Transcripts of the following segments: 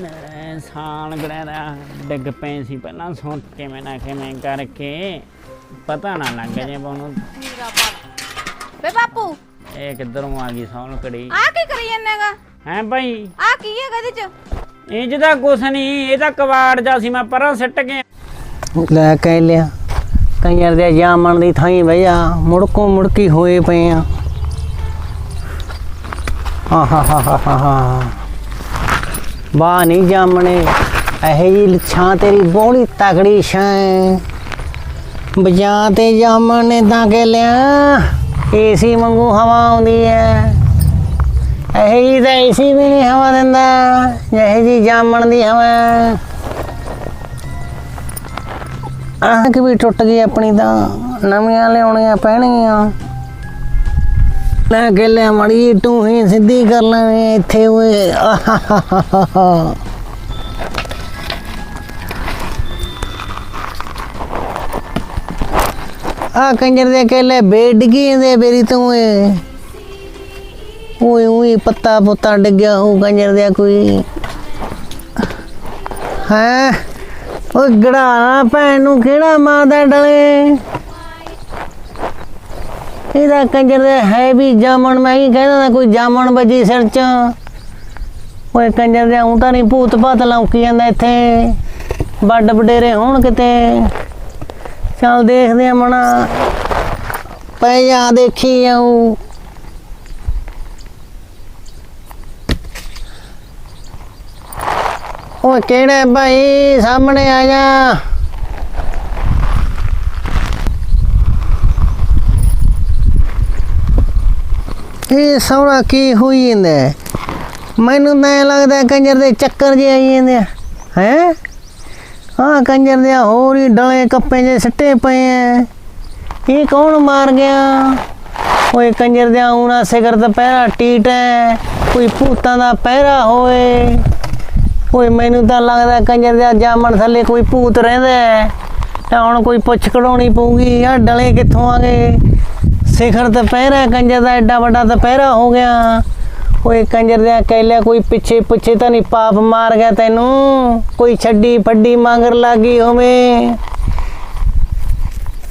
ਮੈਂ ਸਾਣ ਗੜਿਆ ਡਿੱਗ ਪਏ ਸੀ ਪਹਿਲਾਂ ਸੁਣ ਕਿਵੇਂ ਨਾ ਕਿਵੇਂ ਕਰਕੇ। ਪਤਾ ਨਾ ਲੱਗ ਜੇ ਉਹਨੂੰ। ਹੀਰਾ ਪਾਲਾ ਬੇ ਬਾਪੂ। ਇਹ ਕਿੱਧਰੋਂ ਆ ਗਈ ਸੌਣ ਕੜੀ ਆ ਕੀ ਕਰੀ ਜਾਂਦਾਗਾ ਹੈ ਭਾਈ? ਆ ਕੀ ਹੈਗਾ ਇਹਦੇ ਚ? ਇਹ ਜਿਹਦਾ ਕੁਛ ਨਹੀਂ ਇਹ ਤਾਂ ਕਵਾੜ ਜਾ ਸੀ ਮੈਂ ਪਰਾਂ ਸਿੱਟ ਗਿਆ ਲੈ ਕਹਿ ਲਿਆ ਕਈਆਂ ਦੇ ਜਾਮਣ ਦੀ ਥਾਈ ਭਈਆ ਮੁੜਕੋ ਮੁੜਕੀ ਹੋਏ ਪਏ ਆ। ਹਾ ਹਾ ਹਾ ਹਾ ਹਾ ਹਾ। ਵਾਹ ਨਹੀਂ ਜਾਮਣੇ, ਇਹ ਜੀ ਛਾਂ ਤੇਰੀ ਬੋਲੀ ਤਗੜੀ ਛਾਂ। ਬਜਾ ਤੇ ਜਾਮਣ ਨੇ ਤਾਂ ਕਹਿ ਲਿਆ ਏਸੀ ਵਾਂਗੂ ਹਵਾ ਆਉਂਦੀ ਐ। ਇਹ ਜੀ ਤਾਂ ਏਸੀ ਵੀ ਨਹੀਂ ਹਵਾ ਦਿੰਦਾ ਇਹ ਜੀ ਜਾਮਣ ਦੀ ਹਵਾ। ਆਹ ਕਿ ਵੀ ਟੁੱਟ ਗਈ ਆਪਣੀ ਤਾਂ, ਨਵੀਆਂ ਲਿਆਉਣੀਆਂ ਪੈਣਗੀਆਂ। ਲੈ ਕੇ ਲੈ ਮੜੀ ਤੂੰ ਹੀ ਸਿੱਧੀ ਕਰ ਲੈ ਇੱਥੇ ਓਏ। ਆ ਕੰਜਰ ਦੇ ਕੇਲੇ ਬੇਡ ਗਈ ਦੇ ਬੇਰੀ ਤੂੰ ਓਏ। ਓਏ ਓਏ ਪੱਤਾ ਪੁੱਤਾ ਡਿੱਗਿਆ ਹੋ ਕੰਜਰ ਦੇ ਕੋਈ। ਹੈ? ਉਹ ਗੜਾ ਭੈਣ ਨੂੰ ਕਿਹੜਾ ਮਾਰਦਾ ਡਲੇ? ਇਹਦਾ ਕੰਜਰ ਦੇ ਹੈ ਵੀ ਜਾਮਣ, ਮੈਂ ਹੀ ਕਹਿੰਦਾ ਨਾ ਕੋਈ ਜਾਮਣ ਵੱਜੀ ਸਿਰ ਚ। ਓਏ ਕੰਜਰ ਦੇ ਉਂ ਤਾਂ ਨਹੀਂ ਭੂਤ ਭਾਤ ਲੌਂਕੀ ਜਾਂਦਾ ਇੱਥੇ। ਵੱਡ ਵਡੇਰੇ ਹੋਣ ਕਿਤੇ। ਚੱਲ ਦੇਖਦੇ ਆ ਮਣਾ। ਪੈ ਜਾ ਦੇਖੀ ਆਉ ਓਏ ਕਿਹੜਾ ਭਾਈ ਸਾਹਮਣੇ ਆ ਜਾ। ਇਹ ਸੋਹਣਾ ਕੀ ਹੋਈ ਜਾਂਦਾ ਮੈਨੂੰ ਤਾਂ ਐਂ ਲੱਗਦਾ ਕੰਜਰ ਦੇ ਚੱਕਰ ਜੇ ਆਈ ਜਾਂਦੇ ਆ। ਹੈ? ਹਾਂ ਕੰਜਰ ਦੇ ਹੋਰ ਹੀ ਡਲੇ ਕੱਪੇ ਜੇ ਸਿੱਟੇ ਪਏ ਐ ਇਹ ਕੌਣ ਮਾਰ ਗਿਆ? ਓਏ ਕੰਜਰ ਦੇ ਆਉਣਾ ਸਿਗਰ ਦਾ ਪਹਿਰਾ ਟੀਟ ਹੈ। ਕੋਈ ਭੂਤਾਂ ਦਾ ਪਹਿਰਾ ਹੋਏ ਓਏ ਮੈਨੂੰ ਤਾਂ ਲੱਗਦਾ ਕੰਜਰ ਦੇ ਜਾਮਣ ਥੱਲੇ ਕੋਈ ਭੂਤ ਰਹਿੰਦਾ ਹੈ। ਤਾਂ ਹੁਣ ਕੋਈ ਪੁੱਛ ਕਢਾਉਣੀ ਪਊਗੀ ਆ ਡਲੇ ਕਿੱਥੋਂ ਆ ਗਏ? ਸਿਖਰ ਦੁਪਹਿਰਾ ਕੰਜਰ ਦਾ ਐਡਾ ਵੱਡਾ ਦੁਪਹਿਰਾ ਹੋ ਗਿਆ। ਕੋਈ ਕੰਜਰ ਦਾ ਕਹਿ ਲਿਆ ਕੋਈ ਪਿੱਛੇ ਪਿੱਛੇ ਤਾਂ ਨਹੀਂ ਪਾਪ ਮਾਰ ਗਿਆ ਤੈਨੂੰ। ਕੋਈ ਛੱਡੀ ਫੱਡੀ ਮੰਗਰ ਲੱਗੀ ਹੋਵੇ।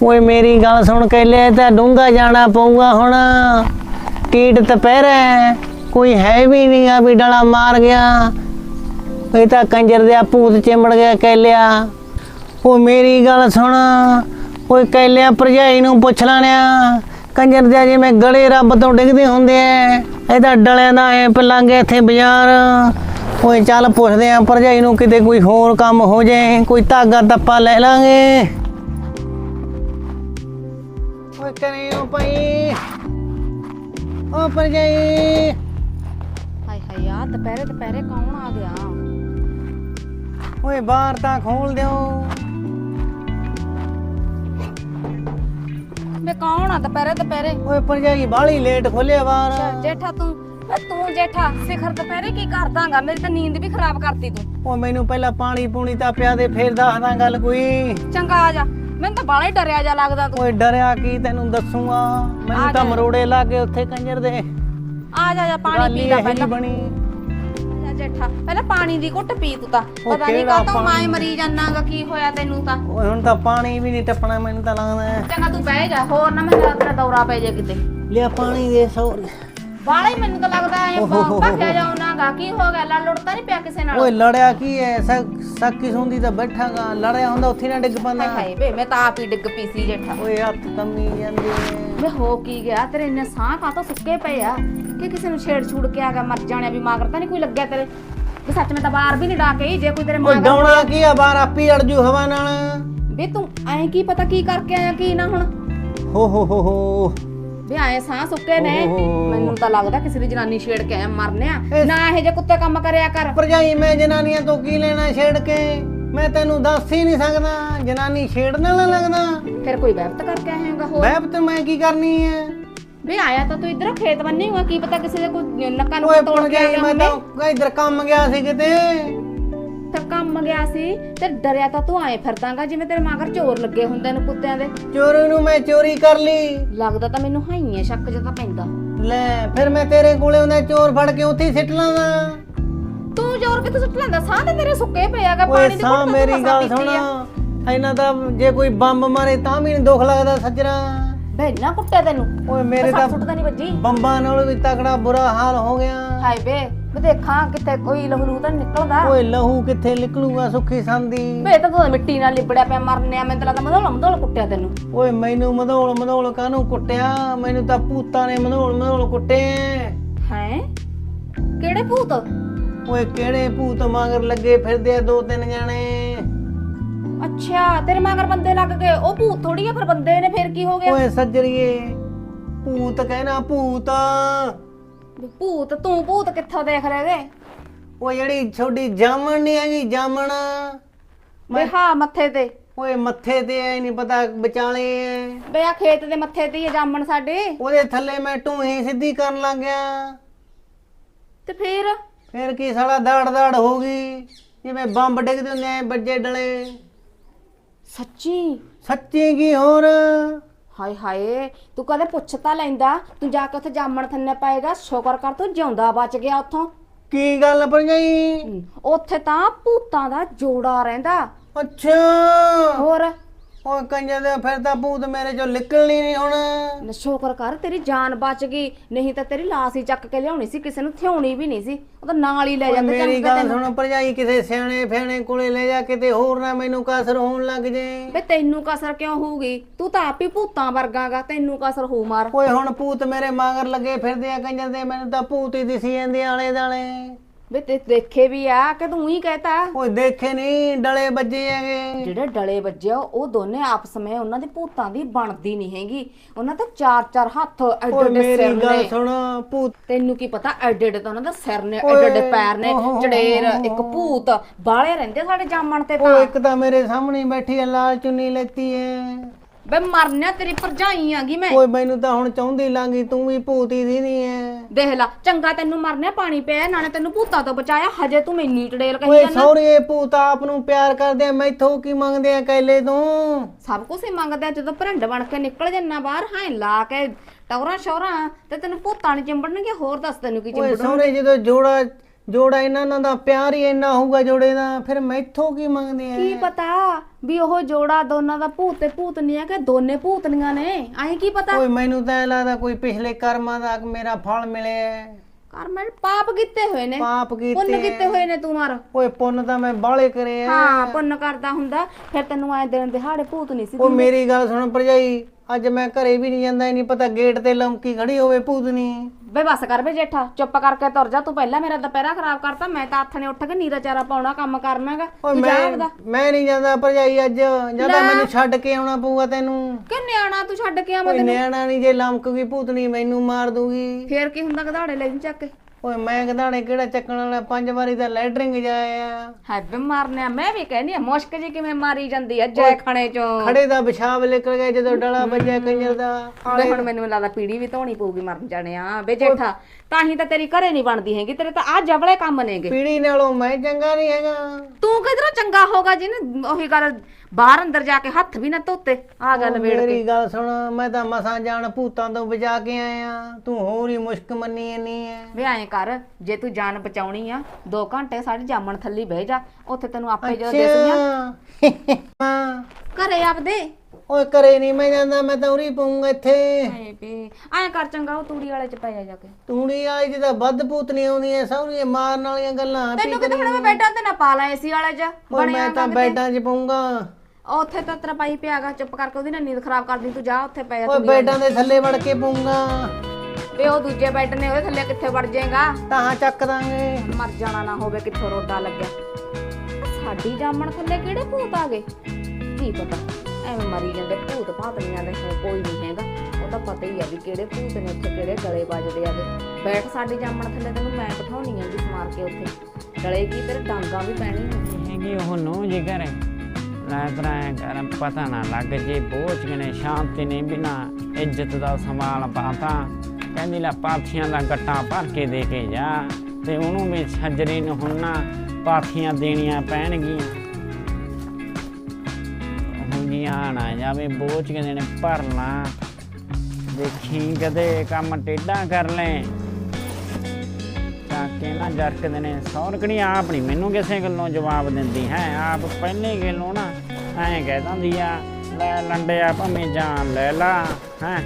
ਓਏ ਮੇਰੀ ਗੱਲ ਸੁਣ ਕਹਿ ਲਿਆ ਤਾਂ ਡੂੰਗਾ ਜਾਣਾ ਪਊਗਾ ਹੁਣ। ਟੀਟ ਦੁਪਹਿਰਾ ਕੋਈ ਹੈ ਵੀ ਨਹੀਂ ਆ ਵੀ ਡਲਾ ਮਾਰ ਗਿਆ। ਇਹ ਤਾਂ ਕੰਜਰ ਦੇ ਭੂਤ ਚਿੰਬੜ ਗਿਆ ਕਹਿ ਲਿਆ ਉਹ ਮੇਰੀ ਗੱਲ ਸੁਣ। ਓਏ ਕਹਿ ਲਿਆ ਭਰਜਾਈ ਨੂੰ ਪੁੱਛ ਲੈਣਿਆ। ਕੰਜਰ ਦੇ ਜਿਵੇਂ ਗਲੇ ਰੱਬ ਤੋਂ ਡਿੱਗਦੇ ਹੁੰਦੇ ਐ ਇਹਦਾ ਡਲਿਆਂ ਦਾ ਐ ਪਲਾਂਗੇ ਇੱਥੇ ਬਾਜ਼ਾਰ। ਓਏ ਚੱਲ ਪੁੱਛਦੇ ਆ ਭਰਜਾਈ ਨੂੰ ਕਿਤੇ ਕੋਈ ਹੋਰ ਕੰਮ ਹੋ ਜਾਏ ਕੋਈ ਧਾਗਾ ਤੱਪਾ ਲੈ ਲਾਂਗੇ। ਓਏ ਕਰੇ ਓ ਭਾਈ। ਓ ਭਰਜਾਈ। ਹਾਏ ਹਾਏ ਆ ਦੁਪਹਿਰੇ ਦੁਪਹਿਰੇ ਕੌਣ ਆ ਗਿਆ? ਓਏ ਬਾਹਰ ਤਾਂ ਖੋਲ ਦਿਓ। ਬੇ ਕੌਣ ਆ ਦੁਪਹਿਰੇ ਦੁਪਹਿਰੇ? ਓਏ ਭਰਜਾਈ ਬਾਹਲੀ ਲੇਟ ਖੋਲਿਆ ਬਾਹਰ। ਜੇਠਾ ਤੂੰ ਬੇ ਤੂੰ ਜੇਠਾ ਸਿਖਰ ਦੁਪਹਿਰੇ ਕੀ ਕਰਦਾਗਾ ਮੇਰੀ ਤਾਂ ਨੀਂਦ ਵੀ ਖਰਾਬ ਕਰਤੀ ਤੂੰ। ਓ ਮੈਨੂੰ ਪਹਿਲਾਂ ਪਾਣੀ ਪੂਣੀ ਤਾਂ ਪਿਆ ਦੇ ਫੇਰ ਦੱਸਦਾ ਗੱਲ ਕੋਈ। ਚੰਗਾ ਆ ਜਾ ਮੈਨੂੰ ਤਾਂ ਬਾਲਾ ਹੀ ਡਰਿਆ ਜਾ ਲੱਗਦਾ ਤੂੰ। ਓਏ ਡਰਿਆ ਕੀ ਤੈਨੂੰ ਦੱਸੂਗਾ ਮੈਨੂੰ ਤਾਂ ਮਰੋੜੇ ਲੱਗੇ ਉੱਥੇ ਕੰਜਰ ਦੇ। ਆ ਜਾ ਜਾ ਪਾਣੀ ਪੀ ਲੈ ਪਹਿਲਾਂ। ਬਣੀ। ਜੇਠਾ ਪਹਿਲਾਂ ਪਾਣੀ ਦੀ ਘੁੱਟ ਪੀ ਤੂੰ ਤਾਂ ਪਤਾ ਨਹੀਂ ਕਿਹੜਾ ਕਾਹਤੋਂ ਪਾਣੀ? ਮਾਏ ਮਰੀ ਜਾਨਾਗਾ ਕੀ ਹੋਇਆ ਤੈਨੂੰ ਤਾਂ ਓਏ ਹੁਣ ਤਾਂ ਪਾਣੀ ਵੀ ਨਹੀਂ ਟੱਪਣਾ ਮੈਨੂੰ ਤਾਂ ਲੱਗਦਾ ਹੈ। ਚੰਗਾ ਤੂੰ ਬਹਿ ਜਾ ਹੋਰ ਨਾ ਮੈਂ ਤੇਰਾ ਦੌਰਾ ਪੈ ਜਾ ਕਿਤੇ ਲਿਆ ਪਾਣੀ ਦੇ ਸੌ ਬਾਲਾ ਹੀ ਮੈਨੂੰ ਤਾਂ ਲੱਗਦਾ ਐ ਭੱਖਿਆ ਜਾਉਣਾਗਾ ਕੀ ਹੋ ਗਿਆ? ਲੜ ਲੁੜਤਾ ਨਹੀਂ ਪਿਆ ਕਿਸੇ ਨਾਲ। ਓਏ ਲੜਿਆ ਕੀ ਐ? ਸੱਕੀ ਸੁੰਦੀ ਤਾਂ ਬੈਠਾਗਾ। ਲੜਿਆ ਹੁੰਦਾ ਉੱਥੇ ਨਾ ਡਿੱਗ ਪੈਂਦਾ। ਹਾਏ ਹਾਏ ਮੈਂ ਤਾਂ ਆਪ ਹੀ ਡਿੱਗ ਪਈ ਸੀ ਜੇਠਾ। ਓਏ ਹੱਥ ਕੰਮੀ ਜਾਂਦੇ। ਵੇ ਹੋ ਕੀ ਗਿਆ? ਤੇਰੇ ਇੰਨੇ ਸਾਹ ਕਾਤੋਂ ਸੁੱਕੇ ਪਏ ਆ? ਕਿ ਕਿਸੇ ਨੂੰ ਛੇੜ ਛੂੜ ਕੇ ਆ ਗਿਆ? ਮਰ ਜਾਣਿਆ ਵੀ ਮਾਗਰ ਤਾਂ ਨਹੀਂ ਕੋਈ ਲੱਗਿਆ ਤੇਰੇ? ਵੀ ਸੱਚ ਮੈਂ ਤਾਂ ਬਾਹਰ ਵੀ ਨਹੀਂ ਡਾਕੇ ਜੇ ਕੋਈ ਤੇਰੇ ਓਏ ਮਾਗਰ ਡਾਉਣਾ ਕੀ ਆ? ਬਾਹਰ ਆਪੀ ਅੜ ਜੂ ਹਵਾ ਨਾਲ। ਵੇ ਤੂੰ ਐਂ ਕੀ ਪਤਾ ਕੀ ਕਰਕੇ ਆਇਆ ਕੀ ਨਾ ਹੁਣ? ਹੋ ਹੋ ਹੋ ਹੋ। ਵੇ ਆਏ ਸਾਹ ਸੁੱਕੇ ਨੇ। ਓਹੋ। ਮੈਨੂੰ ਤਾਂ ਲੱਗਦਾ ਕਿਸੇ ਦੀ ਜਨਾਨੀ ਛੇੜ ਕੇ ਆਇਆ ਮਰਨਿਆ ਇਹ- ਨਾ ਇਹ ਜੇ ਕੁੱਤੇ ਕੰਮ ਕਰਿਆ ਕਰ। ਭਰਜਾਈ ਮੈਂ ਜਨਾਨੀਆਂ ਤੋਂ ਕੀ ਲੈਣਾ ਛੇੜ ਕੇ? ਮੈਂ ਤੈਨੂੰ ਦੱਸ ਹੀ ਨਹੀਂ ਸਕਦਾ। ਜਨਾਨੀ ਛੇੜਨ ਵਾਲਾ ਲੱਗਦਾ। ਫਿਰ ਕੋਈ ਵਹਿਬਤ ਕਰਕੇ ਆਏਗਾ ਹੋਰ? ਬੈਬ ਤੇ ਮੈਂ ਕੀ ਕਰਨੀ ਐ? ਵੇ ਆਇਆ ਤਾਂ ਤੂੰ ਇਧਰੋਂ ਖੇਤ ਬੰਨੀ ਹੋਆ ਕੀ ਪਤਾ ਕਿਸੇ ਦੇ ਕੋਈ ਨੱਕਾ ਨੂੰ ਓਏ ਤੋੜ ਕੇ ਆ ਭਰਜਾਈ ਗਿਆ ਮੈਂ ਹੋਵੇ। ਤਾਂ ਇਧਰ ਕੰਮ ਗਿਆ ਸੀ ਕਿਤੇ। ਤਾਂ ਕੰਮ ਗਿਆ ਸੀ ਤੇ ਡਰਿਆ ਤਾਂ ਤੂੰ ਆਏ ਫਿਰਦਾਗਾ ਜਿਵੇਂ ਤੇਰੇ ਮਗਰ ਚੋਰ ਲੱਗੇ ਹੁੰਦੇ ਨੇ ਕੁੱਤਿਆਂ ਦੇ। ਚੋਰੀ ਨੂੰ ਮੈਂ ਚੋਰੀ ਕਰ ਲਈ। ਲੱਗਦਾ ਤਾਂ ਮੈਨੂੰ ਹਾਈਏ ਸ਼ੱਕ ਜਿਹਾ ਤਾਂ ਪੈਂਦਾ। ਲੈ ਫਿਰ ਮੈਂ ਤੇਰੇ ਕੋਲੇ ਉਹਨੇ ਚੋਰ ਫੜ ਕੇ ਉੱਥੇ ਹੀ ਸਿੱਟ ਲਾਂਗਾ। ਕਿੱਥੇ ਸੁੱਟ ਲੈਂਦਾ? ਸਾਹ ਤੇ ਤੇਰੇ ਸੁੱਕੇ ਪਏ ਆਗਾ ਓਏ ਪਾਣੀ ਦੀ ਸਾਂ ਘੁੱਟ ਤਾਂ ਮੇਰੀ ਮਸਾਂ ਗੱਲ ਪੀਤੀ ਸੁਣ। ਇਹਨਾਂ ਦਾ ਜੇ ਕੋਈ ਬੰਬ ਮਾਰੇ ਤਾਂ ਵੀ ਨੀ ਦੁੱਖ ਲੱਗਦਾ ਸੱਜਣਾ। ਬੇ ਨਾ ਕੁੱਟਿਆ ਤੈਨੂੰ? ਓਏ ਮੇਰੇ ਤਾਂ ਸੁੱਟ ਤਾਂ ਨਹੀਂ ਵੱਜੀ। ਬੰਬਾਂ ਨਾਲੋਂ ਵੀ ਤਕੜਾ ਬੁਰਾ ਹਾਲ ਹੋ ਗਿਆ। ਹਾਏ ਬੇ ਮੈਂ ਦੇਖਾਂ ਕਿਤੇ ਕੋਈ ਲਹੂ ਲਹੂ ਤਾਂ ਨੀ ਨਿਕਲਦਾ। ਓਏ ਲਹੂ ਕਿੱਥੇ ਨਿਕਲੂਗਾ ਸੁੱਖੀ ਸੰਦੀ? ਬੇ ਤਾਂ ਤੂੰ ਮਿੱਟੀ ਨਾਲ ਲਿਬੜਿਆ ਪਿਆ ਮਰਨਿਆ ਮੈਨੂੰ ਤਾਂ ਲੱਗਦਾ ਮਧੋਲ ਮਧੋਲ ਕੁੱਟਿਆ ਤੈਨੂੰ। ਓਏ ਮੈਨੂੰ ਮਧੋਲ ਮਧੋਲ ਕਾਹਨੂੰ ਕੁੱਟਿਆ? ਮੈਨੂੰ ਤਾਂ ਭੂਤਾਂ ਨੇ ਮਧੋਲ ਮਧੋਲ ਕੁੱਟੇ। ਹੈ? ਕਿਹੜੇ ਭੂਤ? ਓਏ ਕਿਹੜੇ ਭੂਤ ਮਗਰ ਲੱਗੇ ਫਿਰਦੇ ਆ ਦੋ ਤਿੰਨ ਜਾਣੇ? ਅੱਛਾ ਤੇਰੇ ਮਗਰ ਬੰਦੇ ਲੱਗ ਗਏ। ਉਹ ਭੂਤ ਥੋੜੀ ਆ ਫਿਰ ਬੰਦੇ ਨੇ ਫਿਰ ਕੀ ਹੋ ਗਿਆ? ਓਏ ਸੱਜਰੀਏ ਭੂਤ ਕਹਿਣਾ ਭੂਤ। ਵੀ ਭੂਤ ਤੂੰ ਭੂਤ ਕਿੱਥੋਂ ਦੇਖ ਰਹੇ ਗੇ ਓਏ ਜਿਹੜੀ ਛੋਡੀ ਜਾਮਣ ਨਹੀਂ ਹੈਗੀ ਜਾਮਣ। ਬੇ ਹਾਂ ਮੱਥੇ ਤੇ। ਓਏ ਮੱਥੇ ਤੇ ਐ ਨਹੀਂ ਪਤਾ ਵਿਚਾਲੇ ਐ। ਬੇ ਆ ਖੇਤ ਦੇ ਮੱਥੇ ਤੇ ਹੀ ਆ ਜਾਮਣ ਸਾਡੇ। ਉਹਦੇ ਥੱਲੇ ਮੈਂ ਢੂਹੀ ਸਿੱਧੀ ਕਰਨ ਲੱਗ ਗਿਆ। ਤੇ ਫਿਰ? ਫਿਰ ਕੀ ਸਾਲਾ ਦਾੜ ਦਾੜ ਹੋ ਗਈ? ਜਿਵੇਂ ਬੰਬ ਡਿੱਗਦੇ ਹੁੰਦੇ ਐ ਵੱਜੇ ਡਲੇ। ਸੱਚੀ? ਸੱਚੀ ਕੀ ਹੋਰ? ਹਾਏ ਹਾਏ ਤੂੰ ਕਦੇ ਪੁੱਛ ਤਾਂ ਲੈਂਦਾ ਤੂੰ ਜਾ ਕੇ ਉੱਥੇ ਜਾਮਣ ਥੰਨੇ ਪਾਏਗਾ ਸ਼ੁਕਰ ਕਰ ਤੂੰ ਜਿਉਂਦਾ ਬਚ ਗਿਆ ਉੱਥੋਂ। ਕੀ ਗੱਲ ਭਰਜਾਈ ਉੱਥੇ ਤਾਂ ਭੂਤਾਂ ਦਾ ਜੋੜਾ ਰਹਿੰਦਾ। ਅੱਛਾ। ਹੋਰ? ਓਏ ਕੰਜਰ ਦੇ ਫਿਰ ਤਾਂ ਭੂਤ ਮੇਰੇ ਚੋਂ ਨਿਕਲਣੀ ਨਹੀਂ ਹੁਣ। ਨ- ਸ਼ੁਕਰ ਕਰ ਤੇਰੀ ਜਾਨ ਬਚ ਗਈ। ਨਹੀਂ ਤਾਂ ਤੇਰੀ ਲਾਸ਼ ਹੀ ਚੱਕ ਕੇ ਲਿਆਉਣੀ ਸੀ ਕਿਸੇ ਨੂੰ ਥਿਉਣੀ ਵੀ ਨਹੀਂ ਸੀ। ਉਹ ਤਾਂ ਨਾਲ ਹੀ ਲੈ ਓਏ ਜਾਂਦੇ ਮੇਰੀ ਗੱਲ ਸੁਣ ਭਰਜਾਈ ਕਿਸੇ ਸਿਆਣੇ ਫਿਆਣੇ ਕੋਲੇ ਲੈ ਜਾ ਕਿਤੇ ਹੋਰ ਨਾ ਮੈਨੂੰ ਕਸਰ ਹੋਣ ਲੱਗ ਜੇ। ਵੇ ਤੈਨੂੰ ਕਸਰ ਕਿਉਂ ਹੋਊਗੀ? ਤੂੰ ਤਾਂ ਆਪ ਹੀ ਭੂਤਾਂ ਵਰਗਾਗਾ ਤੈਨੂੰ ਕਸਰ ਹੋ ਮਾਰ। ਓਏ ਹੁਣ ਭੂਤ ਮੇਰੇ ਮਗਰ ਲੱਗੇ ਫਿਰਦੇ ਆ ਕੰਜਰ ਦੇ ਮੈਨੂੰ ਤਾਂ ਭੂਤ ਹੀ ਦਿਸੀ ਜਾਂਦੇ ਆਲੇ ਦਾਲੇ ਵੇ ਤੇ ਦੇਖੇ ਵੀ ਆ ਕਿ ਤੂੰ ਹੀ ਕਹਤਾ। ਓਏ ਦੇਖੇ ਨਹੀਂ ਡਲੇ ਵੱਜੇ ਹੈਗੇ। ਜਿਹੜੇ ਡਲੇ ਵੱਜੇ ਆ, ਉਹ ਦੋਨੇ ਆਪਸ ਵਿੱਚ ਉਹਨਾਂ ਦੀ ਭੂਤਾਂ ਦੀ ਬਣਦੀ ਨਹੀਂ ਹੈਗੀ। ਉਹਨਾਂ ਤੇ ਚਾਰ ਚਾਰ ਹੱਥ ਐਡੇ ਓਏ ਐਡੇ ਮੇਰੀ ਸਿਰ ਗੱਲ ਨੇ। ਸੁਣ ਭੂਤ ਤੈਨੂੰ ਕੀ ਪਤਾ ਐਡੇ ਐਡੇ ਤਾਂ ਉਹਨਾਂ ਦਾ ਸਿਰ ਨੇ ਐਡੇ ਪੈਰ ਨੇ ਓਹੋ, ਚੜੇਰ ਇੱਕ ਭੂਤ। ਬਾਲੇ ਰਹਿੰਦੇ ਸਾਡੇ ਜਾਮਣ ਤੇ ਓਏ ਤਾਂ। ਇੱਕ ਤਾਂ ਮੇਰੇ ਸਾਹਮਣੇ ਬੈਠੀ ਐ ਲਾਲ ਚੁੰਨੀ ਲੈਤੀ ਐ ਬੇ ਮਰਨਿਆ ਤੇਰੀ ਭਰਜਾਈ ਆਗੀ ਮੈਂ। ਓਏ ਮੈਨੂੰ ਤਾਂ ਹੁਣ ਚਾਹੁੰਦੀ ਲਾਂਗੀ ਤੂੰ ਵੀ ਭੂਤ ਦੀ ਨਹੀਂ ਐ। ਦੇਖ ਲਾ ਚੰਗਾ ਤੈਨੂੰ ਮਰਨਿਆ ਪਾਣੀ ਪਿਆ ਨਾਲੇ ਤੈਨੂੰ ਭੂਤਾਂ ਤੋਂ ਬਚਾਇਆ ਹਜੇ ਤੂੰ ਮੈਨੂੰ ਟੜੇਲ ਕਹੀ ਓਏ ਜਾਂਦਾ। ਸੌਰੀਏ ਭੂਤ ਆਪ ਨੂੰ ਪਿਆਰ ਕਰਦੇ ਆ ਮੈਥੋਂ ਕੀ ਮੰਗਦੇ ਆ ਕੈਲੇ ਤੋਂ? ਸਭ ਕੁਝ ਹੀ ਮੰਗਦਾ ਜਦੋਂ ਭਰਿੰਡ ਬਣ ਕੇ ਨਿਕਲ ਜੰਨਾ ਬਾਹਰ ਹਾਂ ਲਾ ਕੇ ਟੌਰਾਂ ਸ਼ੌਰਾਂ ਤੇ ਤੈਨੂੰ ਭੂਤਾਂ ਨਹੀਂ ਚਿੰਬੜਨਗੇ ਹੋਰ ਦੱਸ ਤੈਨੂੰ ਕੀ ਓਏ ਚਿੰਬੜ ਸੌਰੇ ਜਦੋਂ ਜੋੜਾ ਜੋੜਾ ਇਹਨਾਂ ਦਾ ਪਿਆਰ ਹੀ ਇੰਨਾ ਹੋਊਗਾ ਜੋੜੇ ਦਾ ਫਿਰ ਮੈਥੋਂ ਕੀ ਮੰਗਦੇ ਆ? ਕੀ ਪਤਾ ਵੀ ਉਹ ਜੋੜਾ ਦੋਨਾਂ ਦਾ ਭੂਤ ਤੇ ਭੂਤਨੀਆਂ ਕਿ ਦੋਨੇ ਭੂਤਨੀਆਂ ਨੇ ਐਂ ਕੀ ਪਤਾ? ਓਏ ਮੈਨੂੰ ਤਾਂ ਲੱਗਦਾ ਕੋਈ ਪਿਛਲੇ ਕਰਮਾਂ ਦਾ ਮੇਰਾ ਫਲ ਮਿਲਿਆ। ਹੈ। ਕਰ ਮੈਂ ਪਾਪ ਕੀਤੇ ਹੋਏ ਨੇ। ਪਾਪ ਪੁੰਨ ਕੀਤੇ ਕੀਤੇ ਹੋਏ ਨੇ ਤੂੰ ਮਾਰ। ਓਏ ਪੁੰਨ ਤਾਂ ਮੈਂ ਬਾਲੇ ਕਰੇ ਆ। ਹਾਂ ਪੁੰਨ ਕਰਦਾ ਹੁੰਦਾ ਫਿਰ ਤੈਨੂੰ ਐ ਦਿਨ ਦਿਹਾੜੇ ਭੂਤ ਨਹੀਂ ਸੀ ਉਹ ਮੇਰੀ ਗੱਲ ਸੁਣ ਭਰਜਾਈ ਅੱਜ ਮੈਂ ਘਰੇ ਵੀ ਨਹੀਂ ਜਾਂਦਾ ਨਹੀਂ ਪਤਾ ਗੇਟ ਤੇ ਲੰਕੀ ਖੜੀ ਹੋਵੇ ਭੂਤਨੀ। ਬੇ ਬਸ ਕਰ ਬੇ ਜੇਠਾ ਚੁੱਪ ਕਰਕੇ ਤੁਰ ਜਾ ਤੂੰ ਪਹਿਲਾਂ ਮੇਰਾ ਦੁਪਹਿਰਾ ਖਰਾਬ ਕਰਤਾ ਮੈਂ ਤਾਂ ਨੇ ਉੱਠ ਕੇ ਨੀਰਾ ਚਾਰਾ ਪਾਉਣਾ ਕੰਮ ਕਰਨਾਗਾ। ਓਏ ਤੂੰ ਜਾ ਮੈਂ ਆਪਦਾ। ਮੈਂ ਨਹੀਂ ਜਾਂਦਾ ਭਰਜਾਈ ਅੱਜ ਜਦੋਂ ਮੈਨੂੰ ਛੱਡ ਕੇ ਆਉਣਾ ਪਊਗਾ ਤੈਨੂੰ। ਕਿ ਨਿਆਣਾ ਤੂੰ ਛੱਡ ਕੇ ਆਵਾਂ ਓਏ ਨਿਆਣਾ ਨਹੀਂ ਜੇ ਲੰਕ ਗਈ ਭੂਤਨੀ ਮੈਨੂੰ ਮਾਰ ਦੂਗੀ ਫੇਰ ਕੀ ਹੁੰਦਾ ਗਧਾੜੇ ਲੈ ਜੀ ਚੱਕ ਕੇ। ਓਏ ਮੈਂ ਗਧਾਣੇ ਕਿਹੜਾ ਚੱਕਣ ਵਾਲਾ ਪੰਜ ਵਾਰੀ ਤਾਂ ਲੈਟਰਿੰਗ ਜਾਇਆ ਹਾਏ ਬੇ ਮਾਰਨਿਆ ਮੈਂ ਵੀ ਕਹਿੰਦੀ ਆ ਮੁਸ਼ਕ ਜੀ ਕਿਵੇਂ ਮਾਰੀ ਜਾਂਦੀ ਆ ਜੈ ਖਾਣੇ ਚੋਂ। ਖੜੇ ਦਾ ਪਿਸ਼ਾਬ ਨਿਕਲ ਗਿਆ ਜਦੋਂ ਡਲਾ ਵੱਜਿਆ ਕੰਜਰ ਦਾ। ਬੇ ਹੁਣ ਮੈਨੂੰ ਲੱਗਦਾ ਪੀੜੀ ਵੀ ਧੋਣੀ ਪਊਗੀ ਮਰਨ ਜਾਣਿਆ ਬੇ ਜੇਠਾ ਤਾਂ ਹੀ ਤਾਂ ਤੇਰੀ ਘਰੇ ਨਹੀਂ ਬਣਦੀ ਹੈਗੀ ਤੇਰੇ ਤਾਂ ਆ ਜਬਲੇ ਕੰਮ ਨੇਗੇ। ਪੀੜੀ ਨਾਲੋਂ ਮੈਂ ਚੰਗਾ ਨਹੀਂ ਹੈਗਾ। ਤੂੰ ਕਿਧਰੋਂ ਚੰਗਾ ਹੋਗਾ ਜਿਹਨੇ ਉਹੀ ਗੱਲ ਬਾਹਰ ਅੰਦਰ ਜਾ ਕੇ ਹੱਥ ਵੀ ਨਾ ਧੋਤੇ। ਆ ਗੱਲ ਵੇੜ ਮੇਰੀ ਗੱਲ ਸੁਣ ਮੈਂ ਤਾਂ ਮਸਾਂ ਜਾਣ ਭੂਤਾਂ ਤੋਂ ਬਚਾ ਕੇ ਆਇਆ। ਤੂੰ ਹੋਰ ਹੀ ਮੁਸ਼ਕ ਮੰਨੀ ਨਹੀਂ ਐ। ਵੇ ਐਂ ਕਰ ਜੇ ਤੂੰ ਜਾਨ ਬਚਾਉਣੀ ਆ 2 ਘੰਟੇ ਸਾਡੇ ਜਾਮਣ ਥੱਲੀ ਬਹਿ ਜਾ ਉੱਥੇ ਤੈਨੂੰ ਆਪੇ ਜਦੋਂ ਦਿਸਣੀਆਂ ਹਾਂ। ਘਰੇ ਆਪਦੇ? ਓਏ ਕਰੇ ਨਹੀਂ ਮੈਂ ਜਾਂਦਾ ਮੈਂ ਤਾਂ ਉਰੀ ਪਊਂਗਾ ਇੱਥੇ। ਹਾਏ ਬੇ ਐਂ ਕਰ ਚੰਗਾ ਉਹ ਤੂੜੀ ਵਾਲੇ ਚ ਪੈ ਜਾ ਜਾ ਕੇ। ਤੂੜੀ ਆਈ ਜਿਹਦਾ ਵੱਧ ਭੂਤਨੀ ਆਉਂਦੀਆਂ ਸੌਰੀਆਂ ਮਾਰਨ ਵਾਲੀਆਂ ਗੱਲਾਂ ਤੈਨੂੰ ਕਿਤੇ ਹੁਣ ਮੈਂ ਬੈਠਾ ਤੇ ਨਾ ਪਾ ਲਾ ਏਸੀ ਵਾਲੇ ਚ ਓਏ ਮੈਂ ਤਾਂ ਬੈਡਾਂ 'ਚ ਪਊਂਗਾ। ਉੱਥੇ ਤਾਂ ਤੇਰਾ ਪਾਈ ਪਿਆਗਾ ਚੁੱਪ ਕਰਕੇ ਉਹਦੀ ਨਾ ਨੀਂਦ ਖਰਾਬ ਕਰਦੀ ਤੂੰ ਜਾ ਉੱਥੇ ਪੈ ਜਾ ਓਏ ਤੂੜੀ ਬੈਡਾਂ ਦੇ ਥੱਲੇ ਵੜ ਕੇ ਪਊਂਗਾ। ਵੇ ਉਹ ਦੂਜੇ ਬੈੱਡ ਨੇ ਉਹਦੇ ਥੱਲੇ ਕਿੱਥੇ ਵੜ ਜਾਏਗਾ? ਤਾਂ ਚੱਕ ਦਾਂਗੇ। ਮਰ ਜਾਣਾ ਨਾ ਹੋਵੇ ਕਿੱਥੋਂ ਰੋਡਾ ਲੱਗਿਆ। ਸਾਡੀ ਜਾਮਣ ਥੱਲੇ ਕਿਹੜੇ ਭੂਤ ਆ ਗਏ? ਕੀ ਪਤਾ। ਐਵੇਂ ਮਰੀ ਜਾਂਦੇ, ਭੂਤ ਭਾਤਨੀਆਂ ਦੇ ਹੋ ਕੋਈ ਨਹੀਂ ਹੈਗਾ। ਉਹ ਤਾਂ ਪਤਾ ਹੀ ਆ ਵੀ ਕਿਹੜੇ ਭੂਤ ਨੇ ਉੱਥੇ, ਕਿਹੜੇ ਗਲੇ ਵੱਜਦੇ ਆਗੇ ਬੈਠ ਸਾਡੀ ਜਾਮਣ ਥੱਲੇ, ਤੈਨੂੰ ਮੈਂ ਬਿਠਾਉਣੀ ਆ ਜੀ ਸਮਾਰ ਕੇ ਉੱਥੇ। ਗਲੇ ਕੀ ਤੇਰੇ ਡਾਂਗਾ ਵੀ ਪੈਣੀ ਨੇ। ਹੈਗੀ ਉਹ ਨੂੰ ਜਿਗਰ ਲੈ ਤਰਾਂ ਕਰ, ਪਤਾ ਨਾ ਲੱਗ ਜੇ ਬੋਝ ਨੇ ਸ਼ਾਂਤੀ ਨੇ ਬਿਨਾ ਇੱਜ਼ਤ ਦਾ ਸਮਾਨ ਪਾਤਾ। ਕਹਿੰਦੀ ਲੈ ਪਾਥੀਆਂ ਦਾ ਗੱਟਾ ਭਰ ਕੇ ਦੇ ਕੇ ਜਾ। ਤੇ ਉਹਨੂੰ ਵੀ ਛੱਜਰੇ ਨੂੰ ਹੁਣ ਨਾ ਪਾਥੀਆਂ ਦੇਣੀਆਂ ਪੈਣਗੀਆਂ। ਹੁੰਦੀਆਂ ਨਾ ਜਾਵੇ ਬੋਝ ਕਹਿੰਦੇ ਨੇ ਭਰਨਾ। ਦੇਖੀ ਕਦੇ ਕੰਮ ਟੇਢਾ ਕਰ ਲੈ। ਆ ਕੇ ਨਾ ਜਰਕਦੇ ਨੇ ਸੌਰਕਣੀ ਆਪ ਨਹੀਂ ਮੈਨੂੰ ਕਿਸੇ ਗੱਲੋਂ ਜਵਾਬ ਦਿੰਦੀ। ਹੈ, ਆਪ ਪਹਿਲੇ ਗੱਲੋਂ ਨਾ ਐਂ ਕਹਿ ਦਿੰਦੀ ਆ, ਲੈ ਲੰਡਿਆ ਭਵੇਂ ਜਾਨ ਲੈ ਲਾ। ਹੈ।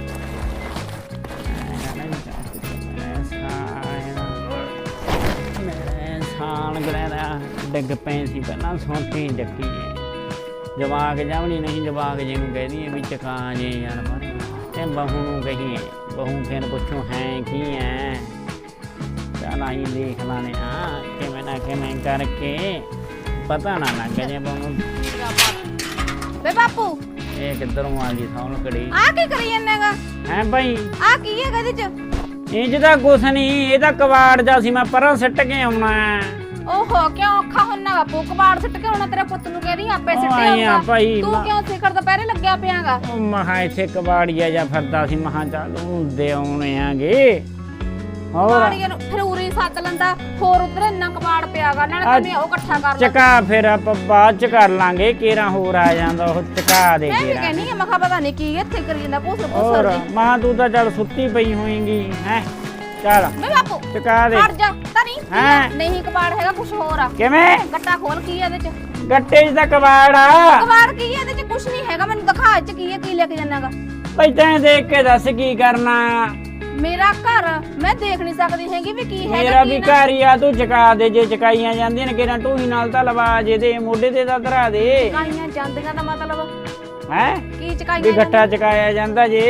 ਮੇਰੇ ਸਾਲ ਗਰੇਦਾ ਡਿੱਗ ਪਏ ਸੀ, ਪਹਿਲਾਂ ਸੌਂਤੀ ਡੱਕੀ ਜਵਾਕ ਜਾਵਣੀ ਨਹੀਂ ਜਵਾਕ ਜੀ ਨੂੰ ਕਹਿਦੀ ਵੀ ਚਕਾ ਜੇ ਯਾਰ ਤੇ ਬਹੂ ਨੂੰ ਕਹੀਏ ਬਹੂ ਫਿਰ ਪੁੱਛੋ ਹੈ ਕੀ ਹੈ ਚੱਲ ਆਈ ਦੇਖ ਲਾਣੇ ਆ ਕਿਵੇਂ ਨਾ ਕਿਵੇਂ ਕਰਕੇ। ਪਤਾ ਨਾ ਲੱਗ ਜੇ ਬਹੂ ਵੇ ਬਾਪੂ। ਇਹ ਕਿੱਧਰੋਂ ਆ ਗਈ ਸੌਣ ਕੜੀ ਆ ਕੀ ਕਰੀ ਜਾਂਦੇਗਾ ਹੈ ਭਾਈ ਆ ਕੀ ਹੈਗਾ ਇਹਦੇ ਚ? ਇੰਜ ਦਾ ਕੁਛ ਨਹੀਂ ਇਹਦਾ ਕਵਾੜ ਜਾ ਸੀ ਮੈਂ ਪਰਾਂ ਸਿੱਟ ਕੇ ਆਉਣਾ। ਹੈ। ਓਹੋ ਕਿਉਂ ਔਖਾ ਹੁੰਨਾ ਬਾਪੂ ਕਬਾੜ ਸਿੱਟ ਕੇ ਆਉਣਾ ਤੇਰੇ ਪੁੱਤ ਨੂੰ ਕਹਿ ਆਪੇ ਉਹ ਸਿੱਟੇ ਆਈ ਆ ਆਊਗਾ? ਭਾਈ, ਤੂੰ ਮੈਂ- ਕਿਉਂ ਸਿਖਰ ਦੁਪਹਿਰੇ ਲੱਗਿਆ ਪਿਆਗਾ? ਉਹ ਮਹਾ ਇੱਥੇ ਕਬਾੜੀਆ ਜਾਂ ਫਿਰਦਾ ਸੀ ਮਹਾ ਚੱਲ ਹੁੰਦੇ ਆਉਣੇ ਆਗੇ। ਹੋਰ? ਕਬਾੜੀਏ ਨੂੰ ਫਿਰ ਉਰੀ ਸੱਦ ਲੈਂਦਾ ਹੋਰ ਉਧਰ ਇੰਨਾ ਕਬਾੜ ਪਿਆਗਾ ਨਾਲੇ ਅੱਜ- ਤੈਨੂੰ ਉਹ ਇਕੱਠਾ ਕਰ ਲੈ। ਚਕਾ ਫਿਰ ਆਪਾਂ ਬਾਅਦ ਚ ਕਰ ਲਾਂਗੇ ਕੇਰਾ ਹੋਰ ਆ ਜਾਂਦਾ ਉਹ ਚਕਾ ਦੇ ਮੈਂ ਵੀ ਕੇਰਾ। ਕਹਿੰਨੀ ਆ ਮੈਂ ਕਿਹਾ ਪਤਾ ਨਹੀਂ ਕੀ ਇੱਥੇ ਕਰੀ ਜਾਂਦਾ ਪੁੱਛ ਹੋਰ ਪੁੱਛ ਦੀ ਮਹਾ ਤੂੰ ਤਾਂ ਚੱਲ ਸੁੱਤੀ ਪਈ ਹੋਏਗੀ ਹੈ? ਚੱਲ ਵੇ ਬਾਪੂ ਚਕਾ ਦੇ। ਹਟ ਜਾ। ਤਾਂ ਨਹੀਂ ਹੈਂ? ਨਹੀਂ ਕਬਾੜ ਹੈਗਾ ਕੁਝ ਹੋਰ ਆ। ਕਿਵੇਂ? ਗੱਟਾ ਖੋਲ ਕੀ ਹੈ ਇਹਦੇ ਚ? ਗੱਟੇ 'ਚ ਤਾਂ ਕਬਾੜ ਆ। ਕਬਾੜ ਕੀ ਹੈ ਇਹਦੇ ਚ? ਕੁਝ ਨਹੀਂ ਹੈਗਾ ਮੈਨੂੰ ਦਿਖਾ ਇਹ ਚ ਕੀ ਹੈ ਕੀ ਲੈ ਕੇ ਜਾਣਾਗਾ ਭਈ ਤੈਂ ਦੇਖ ਕੇ ਦੱਸ ਕੀ ਕਰਨਾ ਮੇਰਾ ਘਰ ਮੈਂ ਦੇਖ ਨਹੀਂ ਸਕਦੀ ਹੈਗੀ ਵੀ ਕੀ ਹੈਗਾ ਮੇਰਾ ਕੀ ਵੀ ਨਾ। ਘਰ ਹੀ ਆ ਤੂੰ ਚਕਾ ਦੇ ਜੇ ਚਕਾਈਆਂ ਜਾਂਦੀਆਂ ਨੇ ਕਿਰਾਂ ਟੂਹੀ ਨਾਲ ਤਾਂ ਲਵਾ ਜੇ ਦੇ ਮੋਢੇ ਤੇ ਤਾਂ ਧਰਾ ਦੇ। ਚਕਾਈਆਂ ਜਾਂਦੀਆਂ ਦਾ ਮਤਲਬ ਹੈ? ਕੀ ਵੀ ਚਕਾਈਆਂ ਗੱਟਾ ਚਕਾਇਆ ਜਾਂਦਾ ਜੇ।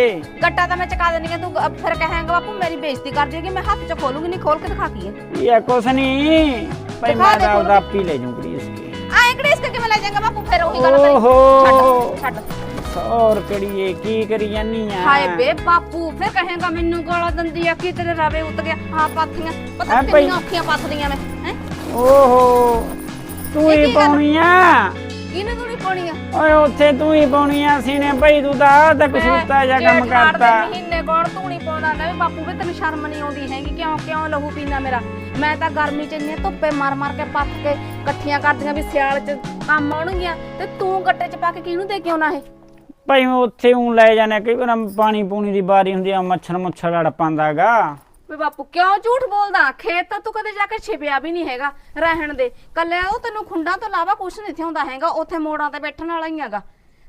ਗੱਟਾ ਤਾਂ ਮੈਂ ਚਕਾ ਦੇਣੀ ਆ ਤੂੰ ਅ, ਫਿਰ ਕਹੇਂਗਾ ਬਾਪੂ ਮੇਰੀ ਬੇਇੱਜ਼ਤੀ ਕਰਦੀ ਹੈ ਕਿ ਮੈਂ ਹੱਥ ਚ ਖੋਲੂਗੀ ਨਹੀਂ ਖੋਲ ਕੇ ਦਿਖਾ ਕੀ ਹੈ। ਇਹ ਕੁਛ ਨਹੀਂ ਭਾਈ ਦਿਖਾ ਮੈਂ ਦੇ ਤਾਂ ਕੋਲ। ਉਹਦਾ ਆਪੀ ਲੈ ਜੂ ਪਲੀਜ਼ ਕੇ ਆਏ ਕਿਹੜੇ ਇਸ ਕਿਵੇਂ ਲੈ ਜਾਏਗਾ ਬਾਪੂ ਫਿਰ ਉਹੀ ਗੱਲ ਕਰੀ। ਓਹੋ। ਛੱਡ ਛੱਡ। ਸੌਰ ਕੜੀਏ ਕੀ ਕਰੀ ਜਾਨੀ ਆ? ਹਾਏ ਬੇ ਬਾਪੂ ਫਿਰ ਕਹੇਗਾ ਮੈਨੂੰ ਗਾਲਾਂ ਦਿੰਦੀ ਆ ਕਿ ਤੇਰੇ ਰਵੇ ਉੱਤ ਗਿਆ? ਆ ਪਾਥੀਆਂ। ਪਤਾ ਹੈਂ ਨੀ ਭਾਈ? ਕਿੰਨੀਆਂ ਔਖੀਆਂ ਪਾਥਦੀਆਂ ਮੈਂ ਹੈ? ਓਹੋ। ਤੂੰ ਇਹ ਹੀ ਕੀ ਗੱਲ? ਪਾਉਣੀ ਆ। ਇਹਨੂੰ ਤੂੰ ਨਹੀਂ ਪਾਉਣੀ ਆ? ਓਏ ਉੱਥੇ ਤੂੰ ਹੀ ਪਾਉਣੀ ਆ ਸੀਨੇ ਭਾਈ ਤੂੰ ਤਾਂ ਆਹ ਤੱਕ ਸੁੱਤਾ ਜਾ ਕੰਮ ਕਰਤਾ। ਮਹੀਨੇ ਤੂੰ ਨਹੀਂ ਪਾਉਂਦਾ? ਨਾ ਵੀ ਬਾਪੂ ਵੀ ਤੈਨੂੰ ਸ਼ਰਮ ਨਹੀਂ ਆਉਂਦੀ ਹੈਗੀ। ਕਿਉਂ ਕਿਉਂ ਲਹੂ ਪੀਣਾ ਮੇਰਾ? ਮੈਂ ਤਾਂ ਗਰਮੀ ਚ ਇੰਨੇ ਧੁੱਪੇ ਮਾਰ ਮਾਰ ਕੇ ਪੱਕ ਕੇ ਇਕੱਠੀਆਂ ਕਰਦੀਆਂ ਵੀ ਸਿਆਲ ਚ ਕੰਮ ਆਉਣਗੀਆਂ। ਤੇ ਤੂੰ ਗੱਟੇ ਚ ਪਾ ਕੇ ਕਿਹਨੂੰ ਦੇ ਕੇ ਆਉਣਾ ਇਹ? ਭਾਈ ਮੈਂ ਉੱਥੇ ਉਂ ਲੈ ਜਾਣਾ ਕਈ ਵਾਰ ਪਾਣੀ ਪੂਣੀ ਦੀ ਬਾਰੀ ਹੁੰਦੀ ਆ ਮੱਛਰ ਮੁੱਛਰ ਲੜ ਪਾਂਦਾਗਾ ਵੀ ਬਾਪੂ ਕਿਉਂ ਝੂਠ ਬੋਲਦਾ? ਖੇਤ ਤਾਂ ਤੂੰ ਕਦੇ ਜਾ ਕੇ ਛਿਪਿਆ ਵੀ ਨਹੀਂ ਹੈਗਾ ਰਹਿਣ ਦੇ। ਕੱਲੇ ਉਹ ਤੈਨੂੰ ਖੁੰਡਾਂ ਤੋਂ ਇਲਾਵਾ ਕੁਝ ਨਹੀਂ ਥਿਆਉਂਦਾ ਹੈਗਾ ਉੱਥੇ ਮੋੜਾਂ ਤੇ ਬੈਠਣ ਵਾਲਾ ਹੀ ਹੈਗਾ।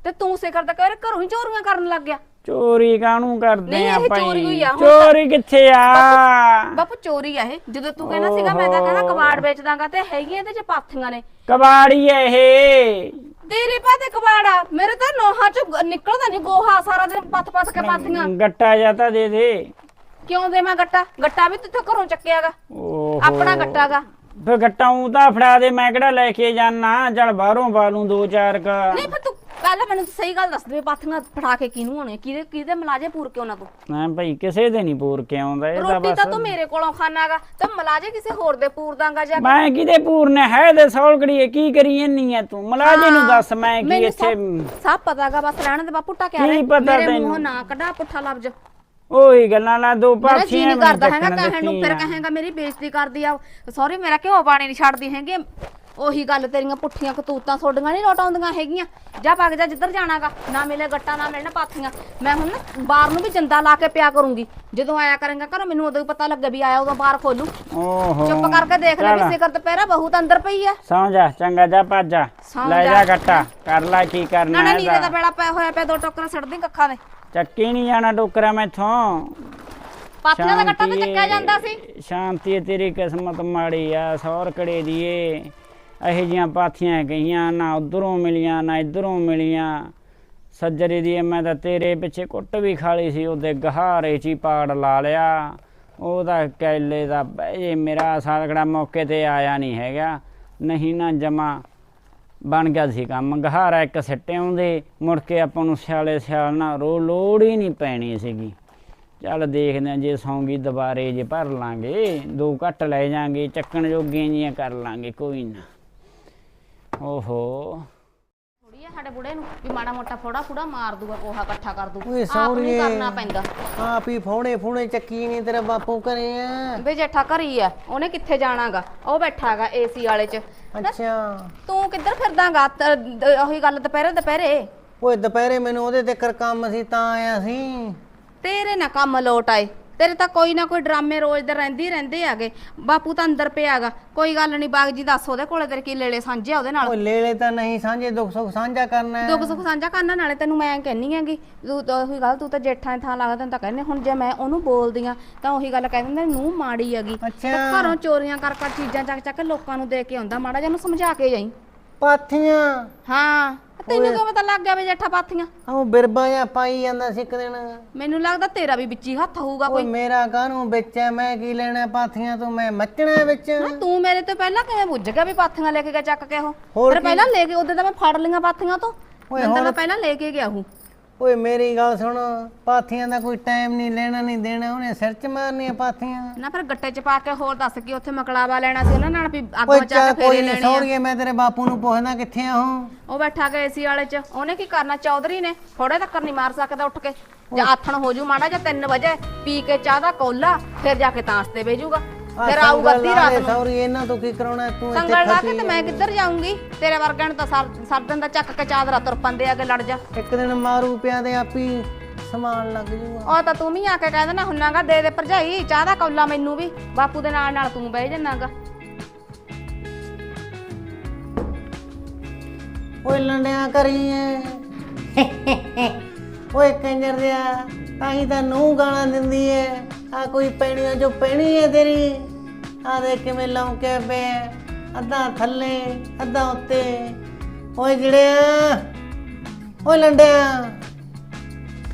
ਤੇ ਤੂੰ ਸਿਖਰ ਦਾ ਕਹਿ ਘਰੋਂ ਹੀ ਚੋਰੀਆਂ ਕਰਨ ਲੱਗ ਗਿਆ। ਚੋਰੀ ਕਾਹਨੂੰ ਕਰਦੇ ਨਹੀਂ, ਇਹ ਚੋਰੀ ਹੋਈ ਭਾਈ ਆ, ਹੁਣ ਤਾਂ- ਚੋਰੀ ਕਿੱਥੇ ਆ? ਬਾਪੂ ਚੋਰੀ ਆ ਇਹ। ਜਦੋਂ ਤੂੰ ਕਹਿੰਦਾ ਸੀਗਾ ਮੈਂ ਤਾਂ ਕਹਿੰਦਾ ਕਬਾੜ ਵੇਚ ਦਾਂਗਾ ਤੇ ਹੈਗੀਆਂ ਇਹਦੇ ਚ ਪਾਥੀਆਂ ਨੇ। ਕਬਾੜੀ ਐ ਇਹ। ਤੇਰੇ ਪਾਤੇ ਕਬਾੜਾ ਮੇਰੇ ਤਾਂ ਨੋਹਾਂ ਚ ਨਿਕਲਦਾ ਨਹੀਂ ਗੋਹਾ ਸਾਰਾ ਦਿਨ ਪੱਥ ਪੱਥ ਕੇ ਪਾਥੀਆਂ। ਗੱਟਾ ਜਾਂ ਤਾਂ ਦੇ ਦੇ। ਕਿਉਂ ਦੇ ਮੈਂ ਗੱਟਾ? ਗੱਟਾ ਵੀ ਤੂੰ ਘਰੋਂ ਚੱਕਿਆਗਾ। ਓਹੋ। ਆਪਣਾ ਗੱਟਾਗਾ। ਫਿਰ ਗੱਟਾ ਉਂ ਤਾਂ ਫੜਾ ਦੇ ਮੈਂ ਕਿਹੜਾ ਲੈ ਕੇ ਜਾਣਾ ਚੱਲ ਬਾਹਰੋਂ ਬਾਲੂ ਦੋ ਚਾਰ ਕ। ਨਹੀਂ ਪਰ ਤੂੰ ਪਹਿਲਾਂ ਮੈਨੂੰ ਸਹੀ ਗੱਲ ਦੱਸ ਦੇ ਪਾਥੀਆਂ ਫੜਾ ਕੇ ਕਿਹਨੂੰ ਹੋਣੇ ਕਿਹਦੇ ਕਿਹਦੇ ਮਲਾਜੇ ਪੂਰ ਕੇ ਉਹਨਾਂ ਤੋਂ? ਮੈਂ ਭਾਈ ਕਿਸੇ ਦੇ ਨਹੀਂ ਪੂਰ ਕੇ ਆਉਂਦਾ ਇਹ ਤਾਂ ਰੋਟੀ ਤਾਂ ਬਸ। ਤੂੰ ਮੇਰੇ ਕੋਲੋਂ ਖਾਣਾਗਾ। ਤੇ ਮਲਾਜੇ ਕਿਸੇ ਹੋਰ ਦੇ ਪੂਰ ਦਾਂਗਾ ਜਾ ਕੇ। ਮੈਂ ਕਿਤੇ ਪੂਰਨੇ ਹੈ ਦੇ ਸੌਲਕੜੀਏ ਕੀ ਕਰੀ ਜੰਨੀ ਐ ਤੂੰ? ਮਲਾਜੇ ਨੂੰ ਦੱਸ ਮੈਂ ਕੀ ਮੈਨੂੰ ਇੱਥੇ ਸਭ- ਸਭ ਪਤਾਗਾ ਬਸ ਰਹਿਣ ਦੇ ਬਾਪੂ ਟਕਿਆ ਕੀ ਰਹੇ। ਪਤਾ ਮੇਰੇ ਤੈਨੂੰ? ਮੂੰਹੋਂ ਨਾ ਕੱਢਾ ਪੁੱਠਾ ਲਫ਼ਜ਼। ਉਹੀ ਗੱਲਾਂ ਨਾਲ ਦੋ ਮੇਰਾ ਜੀ ਨਹੀਂ ਕਰਦਾ ਹੈਗਾ ਕਹਿਣ ਨੂੰ ਫਿਰ। ਕਹੇਗਾ ਮੇਰੀ ਬੇਇੱਜ਼ਤੀ ਕਰਦੀ ਆ। ਸੌਰੀ ਮੇਰਾ ਘਿਓ ਪਾਣੀ ਨਹੀਂ ਛੱਡਦੀ ਹੈਗੀ। ਉਹੀ ਗੱਲ ਤੇਰੀਆਂ ਪੁੱਠੀਆਂ ਕਤੂਤਾਂ ਤੁਹਾਡੀਆਂ ਨਹੀਂ ਲੋਟ ਆਉਂਦੀਆਂ ਹੈਗੀਆਂ। ਜਾ ਭੱਗ ਜਾ ਜਿੱਧਰ ਜਾਣਾਗਾ ਨਾ ਮਿਲੇ ਗੱਟਾ ਨਾ ਮਿਲਣ ਪਾਥੀਆਂ। ਮੈਂ ਹੁਣ ਨਾ ਬਾਹਰ ਨੂੰ ਵੀ ਜੰਦਾ ਲਾ ਕੇ ਪਿਆ ਕਰੂੰਗੀ। ਜਦੋਂ ਆਇਆ ਕਰਾਂਗਾ ਘਰੋਂ ਮੈਨੂੰ ਉਦੋਂ ਹੀ ਪਤਾ ਲੱਗੇ ਵੀ ਆਇਆ ਉਦੋਂ ਬਾਹਰ ਖੋਲੂ। ਓਹੋ। ਚੁੱਪ ਕਰਕੇ ਦੇਖ ਲੈ। ਵੀ ਸਿਕਰ ਦੁਪਹਿਰਾ ਬਹੁਤ ਅੰਦਰ ਪਈ ਆ। ਸੌਂ ਜਾ ਚੰਗਾ ਜਾ ਭੱਜ ਜਾ। ਸੌਂ ਲੈ ਜਾ। ਜਾ ਗੱਟਾ। ਕਰ ਲੈ ਕੀ ਕਰਨਾ ਨਾ ਨਾ ਨੀਰੇ ਦਾ ਬੇੜਾ ਪਿਆ ਹੋਇਆ ਪਿਆ ਦੋ ਟੋਕਰਾਂ ਛੱਡਦੀ ਕੱਖਾਂ ਦੇ। ਚੱਕੀ ਨਹੀਂ ਜਾਣਾ ਟੋਕਰਾ ਮੈਥੋਂ। ਪਾਥੀਆਂ ਦਾ ਗੱਟਾ ਤਾਂ ਚੱਕਿਆ ਜਾਂਦਾ ਸੀ। ਸ਼ਾਂਤੀ ਏ, ਤੇਰੀ ਕਿਸਮਤ ਮਾੜੀ ਆ ਸੌਰ ਕੜੇ ਦੀ ਏ ਇਹੋ ਜੀਆਂ ਪਾਥੀਆਂ ਗਈਆਂ ਨਾ ਉਧਰੋਂ ਮਿਲੀਆਂ ਨਾ ਇਧਰੋਂ ਮਿਲੀਆਂ। ਸੱਜਰੇ ਦੀ ਮੈਂ ਤਾਂ ਤੇਰੇ ਪਿੱਛੇ ਕੁੱਟ ਵੀ ਖਾਲੀ ਸੀ ਉਹਦੇ ਗਹਾਰੇ ਚ ਹੀ ਪਾੜ ਲਾ ਲਿਆ। ਉਹਦਾ ਕੈਲੇ ਦਾ ਬਹਿ ਜੇ ਮੇਰਾ ਸਾਲਗੜਾ ਮੌਕੇ ਤੇ ਆਇਆ ਨਹੀਂ ਹੈਗਾ। ਨਹੀਂ ਨਾ ਜਮਾ। ਬਣ ਗਿਆ ਸੀ ਕੰਮ। ਗਹਾਰਾ ਇੱਕ ਸਿੱਟੇ ਆਉਂਦੇ, ਮੁੜ ਕੇ ਆਪਾਂ ਨੂੰ ਸਿਆਲੇ ਸਿਆਲ ਨਾ ਰੋ ਲੋੜ ਹੀ ਨਹੀਂ ਪੈਣੀ ਸੀਗੀ। ਚੱਲ ਦੇਖਦੇ ਹਾਂ ਜੇ ਸੌਂਗੀ ਦੁਬਾਰੇ ਜੇ ਭਰ ਲਾਂਗੇ, ਦੋ ਘੱਟ ਲੈ ਜਾਾਂਗੇ, ਚੱਕਣ ਜੋਗੀਆਂ ਜੀਆਂ ਕਰ ਲਾਂਗੇ, ਕੋਈ ਨਾ। ਓਹੋ। ਆ ਸਾਡੇ ਬੁੜੇ ਨੂੰ ਵੀ ਮਾੜਾ ਮੋਟਾ ਫੋੜਾ ਫੁੜਾ ਮਾਰ ਦੂਗਾ ਕੋਹਾ ਇਕੱਠਾ ਕਰ ਦੂ। ਓਏ ਆਪ ਨੂੰ ਸੌਰੀਏ। ਕਰਨਾ ਪੈਂਦਾ। ਆਪ ਹੀ ਫੋੜੇ ਫੋੜੇ ਚੱਕੀ ਨਹੀਂ ਤੇਰਾ ਬਾਪੂ ਘਰੇ ਆ। ਵੇ ਜੇਠਾ ਘਰੀ ਆ ਉਹਨੇ ਕਿੱਥੇ ਜਾਣਾਗਾ? ਉਹ ਬੈਠਾਗਾ ਏਸੀ ਵਾਲੇ ਚ। ਅੱਛਾ। ਤੂੰ ਕਿੱਧਰ ਫਿਰਦਾਗਾ? ਉਹੀ ਗੱਲ ਦੁਪਹਿਰੇ ਦੁਪਹਿਰੇ। ਓਏ ਦੁਪਹਿਰੇ ਮੈਨੂੰ ਉਹਦੇ ਤੇ ਕਰ ਕੰਮ ਸੀ ਤਾਂ ਆਇਆ ਸੀ। ਤੇਰੇ ਨਾ ਕੰਮ ਲੋਟ ਆਏ। ਤੇਰੇ ਤਾਂ ਕੋਈ ਨਾ ਕੋਈ ਡਰਾਮੇ ਰੋਜ਼ ਦੇ ਰਹਿੰਦੇ ਹੀ ਰਹਿੰਦੇ ਆਗੇ ਬਾਪੂ ਤਾਂ ਅੰਦਰ ਪਿਆਗਾ ਕੋਈ ਗੱਲ ਨਹੀਂ ਬਾਗ ਜੀ ਦੱਸ ਉਹਦੇ ਕੋਲੇ ਤੇਰੇ ਕੀ ਲੇਲੇ ਸਾਂਝੇ ਆ ਉਹਦੇ ਨਾਲ? ਉਹ ਲੇਲੇ ਤਾਂ ਨਹੀਂ ਸਾਂਝੇ ਦੁੱਖ ਸੁੱਖ ਸਾਂਝਾ ਕਰਨਾ ਹੈ। ਦੁੱਖ ਸੁੱਖ ਸਾਂਝਾ ਕਰਨ ਨਾਲੇ ਤੈਨੂੰ ਮੈਂ ਕਹਿੰਨੀ ਆਂਗੀ ਤੂੰ ਤਾਂ ਉਹੀ ਗੱਲ ਤੂੰ ਤਾਂ ਜੇਠਾਂ ਦੀ ਥਾਂ ਲੱਗਦਾ ਤੈਨੂੰ ਤਾਂ ਕਹਿੰਦੇ ਹੁਣ ਜੇ ਮੈਂ ਉਹਨੂੰ ਬੋਲਦੀ ਆ ਤਾਂ ਉਹੀ ਗੱਲ ਕਹਿ ਦਿੰਦੇ ਨੂੰ ਮਾੜੀ ਹੈਗੀ। ਅੱਛਾ। ਤਾਂ ਘਰੋਂ ਚੋਰੀਆਂ ਕਰ ਕਰ ਚੀਜ਼ਾਂ ਚੱਕ ਚੱਕ ਲੋਕਾਂ ਨੂੰ ਦੇ ਕੇ ਆਉਂਦਾ ਮਾੜਾ ਜਿਹਾ ਉਹਨੂੰ ਸਮਝਾ ਕੇ ਜਾਈ। ਪਾਥੀਆਂ। ਹਾਂ। ਤੈਨੂੰ ਕਿਵੇਂ ਪਤਾ ਲੱਗ ਗਿਆ ਵੀ ਜੇਠਾ ਪਾਥੀਆਂ? ਉਹ ਬਿਰਬਾ ਜਾਂ ਪਾਈ ਜਾਂਦਾ ਸੀ ਇੱਕ ਦਿਨ। ਮੈਨੂੰ ਲੱਗਦਾ ਤੇਰਾ ਵੀ ਵਿੱਚ ਹੀ ਹੱਥ ਹੋਊਗਾ ਓਏ ਕੋਈ। ਮੇਰਾ ਕਾਹਨੂੰ ਵਿੱਚ ਹੈ ਮੈਂ ਕੀ ਲੈਣਾ ਪਾਥੀਆਂ ਤੋਂ? ਮੈਂ ਮੱਚਣਾ ਵਿੱਚ। ਨਾ ਤੂੰ ਮੇਰੇ ਤੋਂ ਪਹਿਲਾਂ ਕਿਵੇਂ ਬੁੱਝ ਗਿਆ ਵੀ ਪਾਥੀਆਂ ਲੈ ਕੇ ਗਿਆ ਚੱਕ ਕੇ ਉਹ? ਹੋਰ ਫਿਰ ਪਹਿਲਾਂ ਲੈ ਕੇ ਉਹਦੇ ਤਾਂ ਮੈਂ ਫੜ ਲਈਆਂ ਪਾਥੀਆਂ ਤੋਂ। ਓਏ ਮੈਨੂੰ ਤਾਂ ਹੁਣ- ਪਹਿਲਾਂ ਲੈ ਕੇ ਗਿਆ ਉਹ। ਓਏ ਮੇਰੀ ਗੱਲ ਸੁਣ ਪਾਥੀਆਂ ਦਾ ਕੋਈ ਟਾਈਮ ਨਹੀਂ ਲੈਣਾ ਨਹੀਂ ਦੇਣਾ ਉਹਨੇ ਸਿਰ 'ਚ ਮਾਰਨੀਆਂ ਪਾਥੀਆਂ। ਨਾ ਫਿਰ ਗੱਟੇ 'ਚ ਪਾ ਕੇ ਹੋਰ ਦੱਸ ਕੀ ਉੱਥੇ ਮਕਲਾਵਾ ਲੈਣਾ ਸੀ ਉਹਨਾਂ ਨਾਲ ਵੀ ਓਏ ਅੱਗੋਂ ਚੱਕ ਚਾ ਫੇਰੇ ਕੋਈ ਨਹੀਂ ਲੈਣੇ ਆ। ਮੈਂ ਤੇਰੇ ਬਾਪੂ ਨੂੰ ਪੁੱਛਦਾ ਕਿੱਥੇ ਆ ਉਹ? ਉਹ ਬੈਠਾ ਗਿਆ ਏਸੀ ਵਾਲੇ 'ਚ ਉਹਨੇ ਕੀ ਕਰਨਾ ਚੌਧਰੀ ਨੇ ਥੋੜੇ ਤੱਕ ਨਹੀਂ ਮਾਰ ਸਕਦਾ ਉੱਠ ਕੇ। ਜਾਂ ਆਥਣ ਹੋ ਜੂ ਮਾੜਾ ਜਾਂ 3 ਵਜੇ ਪੀ ਕੇ ਚਾਹ ਦਾ ਕੋਲਾ ਫਿਰ ਜਾ ਕੇ ਤਾਂਸ ਤੇ ਬਹਿ ਆਹ ਫਿਰ ਆਊਗਾ ਅੱਧੀ ਰਾਤ ਨੂੰ। ਸੌਰੀ ਇਹਨਾਂ ਤੋਂ ਕੀ ਕਰਾਉਣਾ ਤੂੰ ਇੱਥੇ ਸੰਗਲ ਲਾ ਕੇ ਤੇ ਮੈਂ ਕਿੱਧਰ ਜਾਊਂਗੀ? ਤੇਰੇ ਵਰਗਿਆਂ ਨੂੰ ਤਾਂ ਸਰ ਸਰਦਨ ਦਾ ਚੱਕ ਕੇ ਚਾਦਰਾ ਤੁਰ ਪੰਦੇ ਆ ਕੇ ਲੜ ਜਾ। ਇੱਕ ਦਿਨ ਮਾਰੂ ਪਿਆ ਦੇ ਆਪੀ ਸਮਾਨ ਲੱਗ ਜੂਗਾ। ਉਹ ਤਾਂ ਤੂੰ ਵੀ ਆ ਕੇ ਕਹਿ ਦੇਣਾ ਹੁੰਨਾਗਾ ਦੇ ਦੇ ਭਰਜਾਈ ਚਾਹ ਦਾ ਕੌਲਾ ਮੈਨੂੰ ਵੀ। ਬਾਪੂ ਦੇ ਨਾਲ ਨਾਲ ਤੂੰ ਬਹਿ ਜੰਨਾਗਾ ਓਏ ਲੰਡਿਆਂ ਕਰੀਏ ਓਏ ਕੰਜਰ ਦਿਆ ਤਾਂ ਹੀ ਤਾਂ ਨੂੰ ਗਾਣਾ ਦਿੰਦੀ ਐ। ਆ ਕੋਈ ਪੈਣੀਆਂ ਜੋ ਪੈਣੀ ਐ ਤੇਰੀ? ਆ ਦੇ ਕਿਵੇਂ ਲੌਂਕੇ ਪਿਆ ਅੱਧਾ ਥੱਲੇ, ਅੱਧਾ ਉੱਤੇ। ਓਏ ਜਿਹੜਿਆ ਓਏ ਲੰਡਿਆ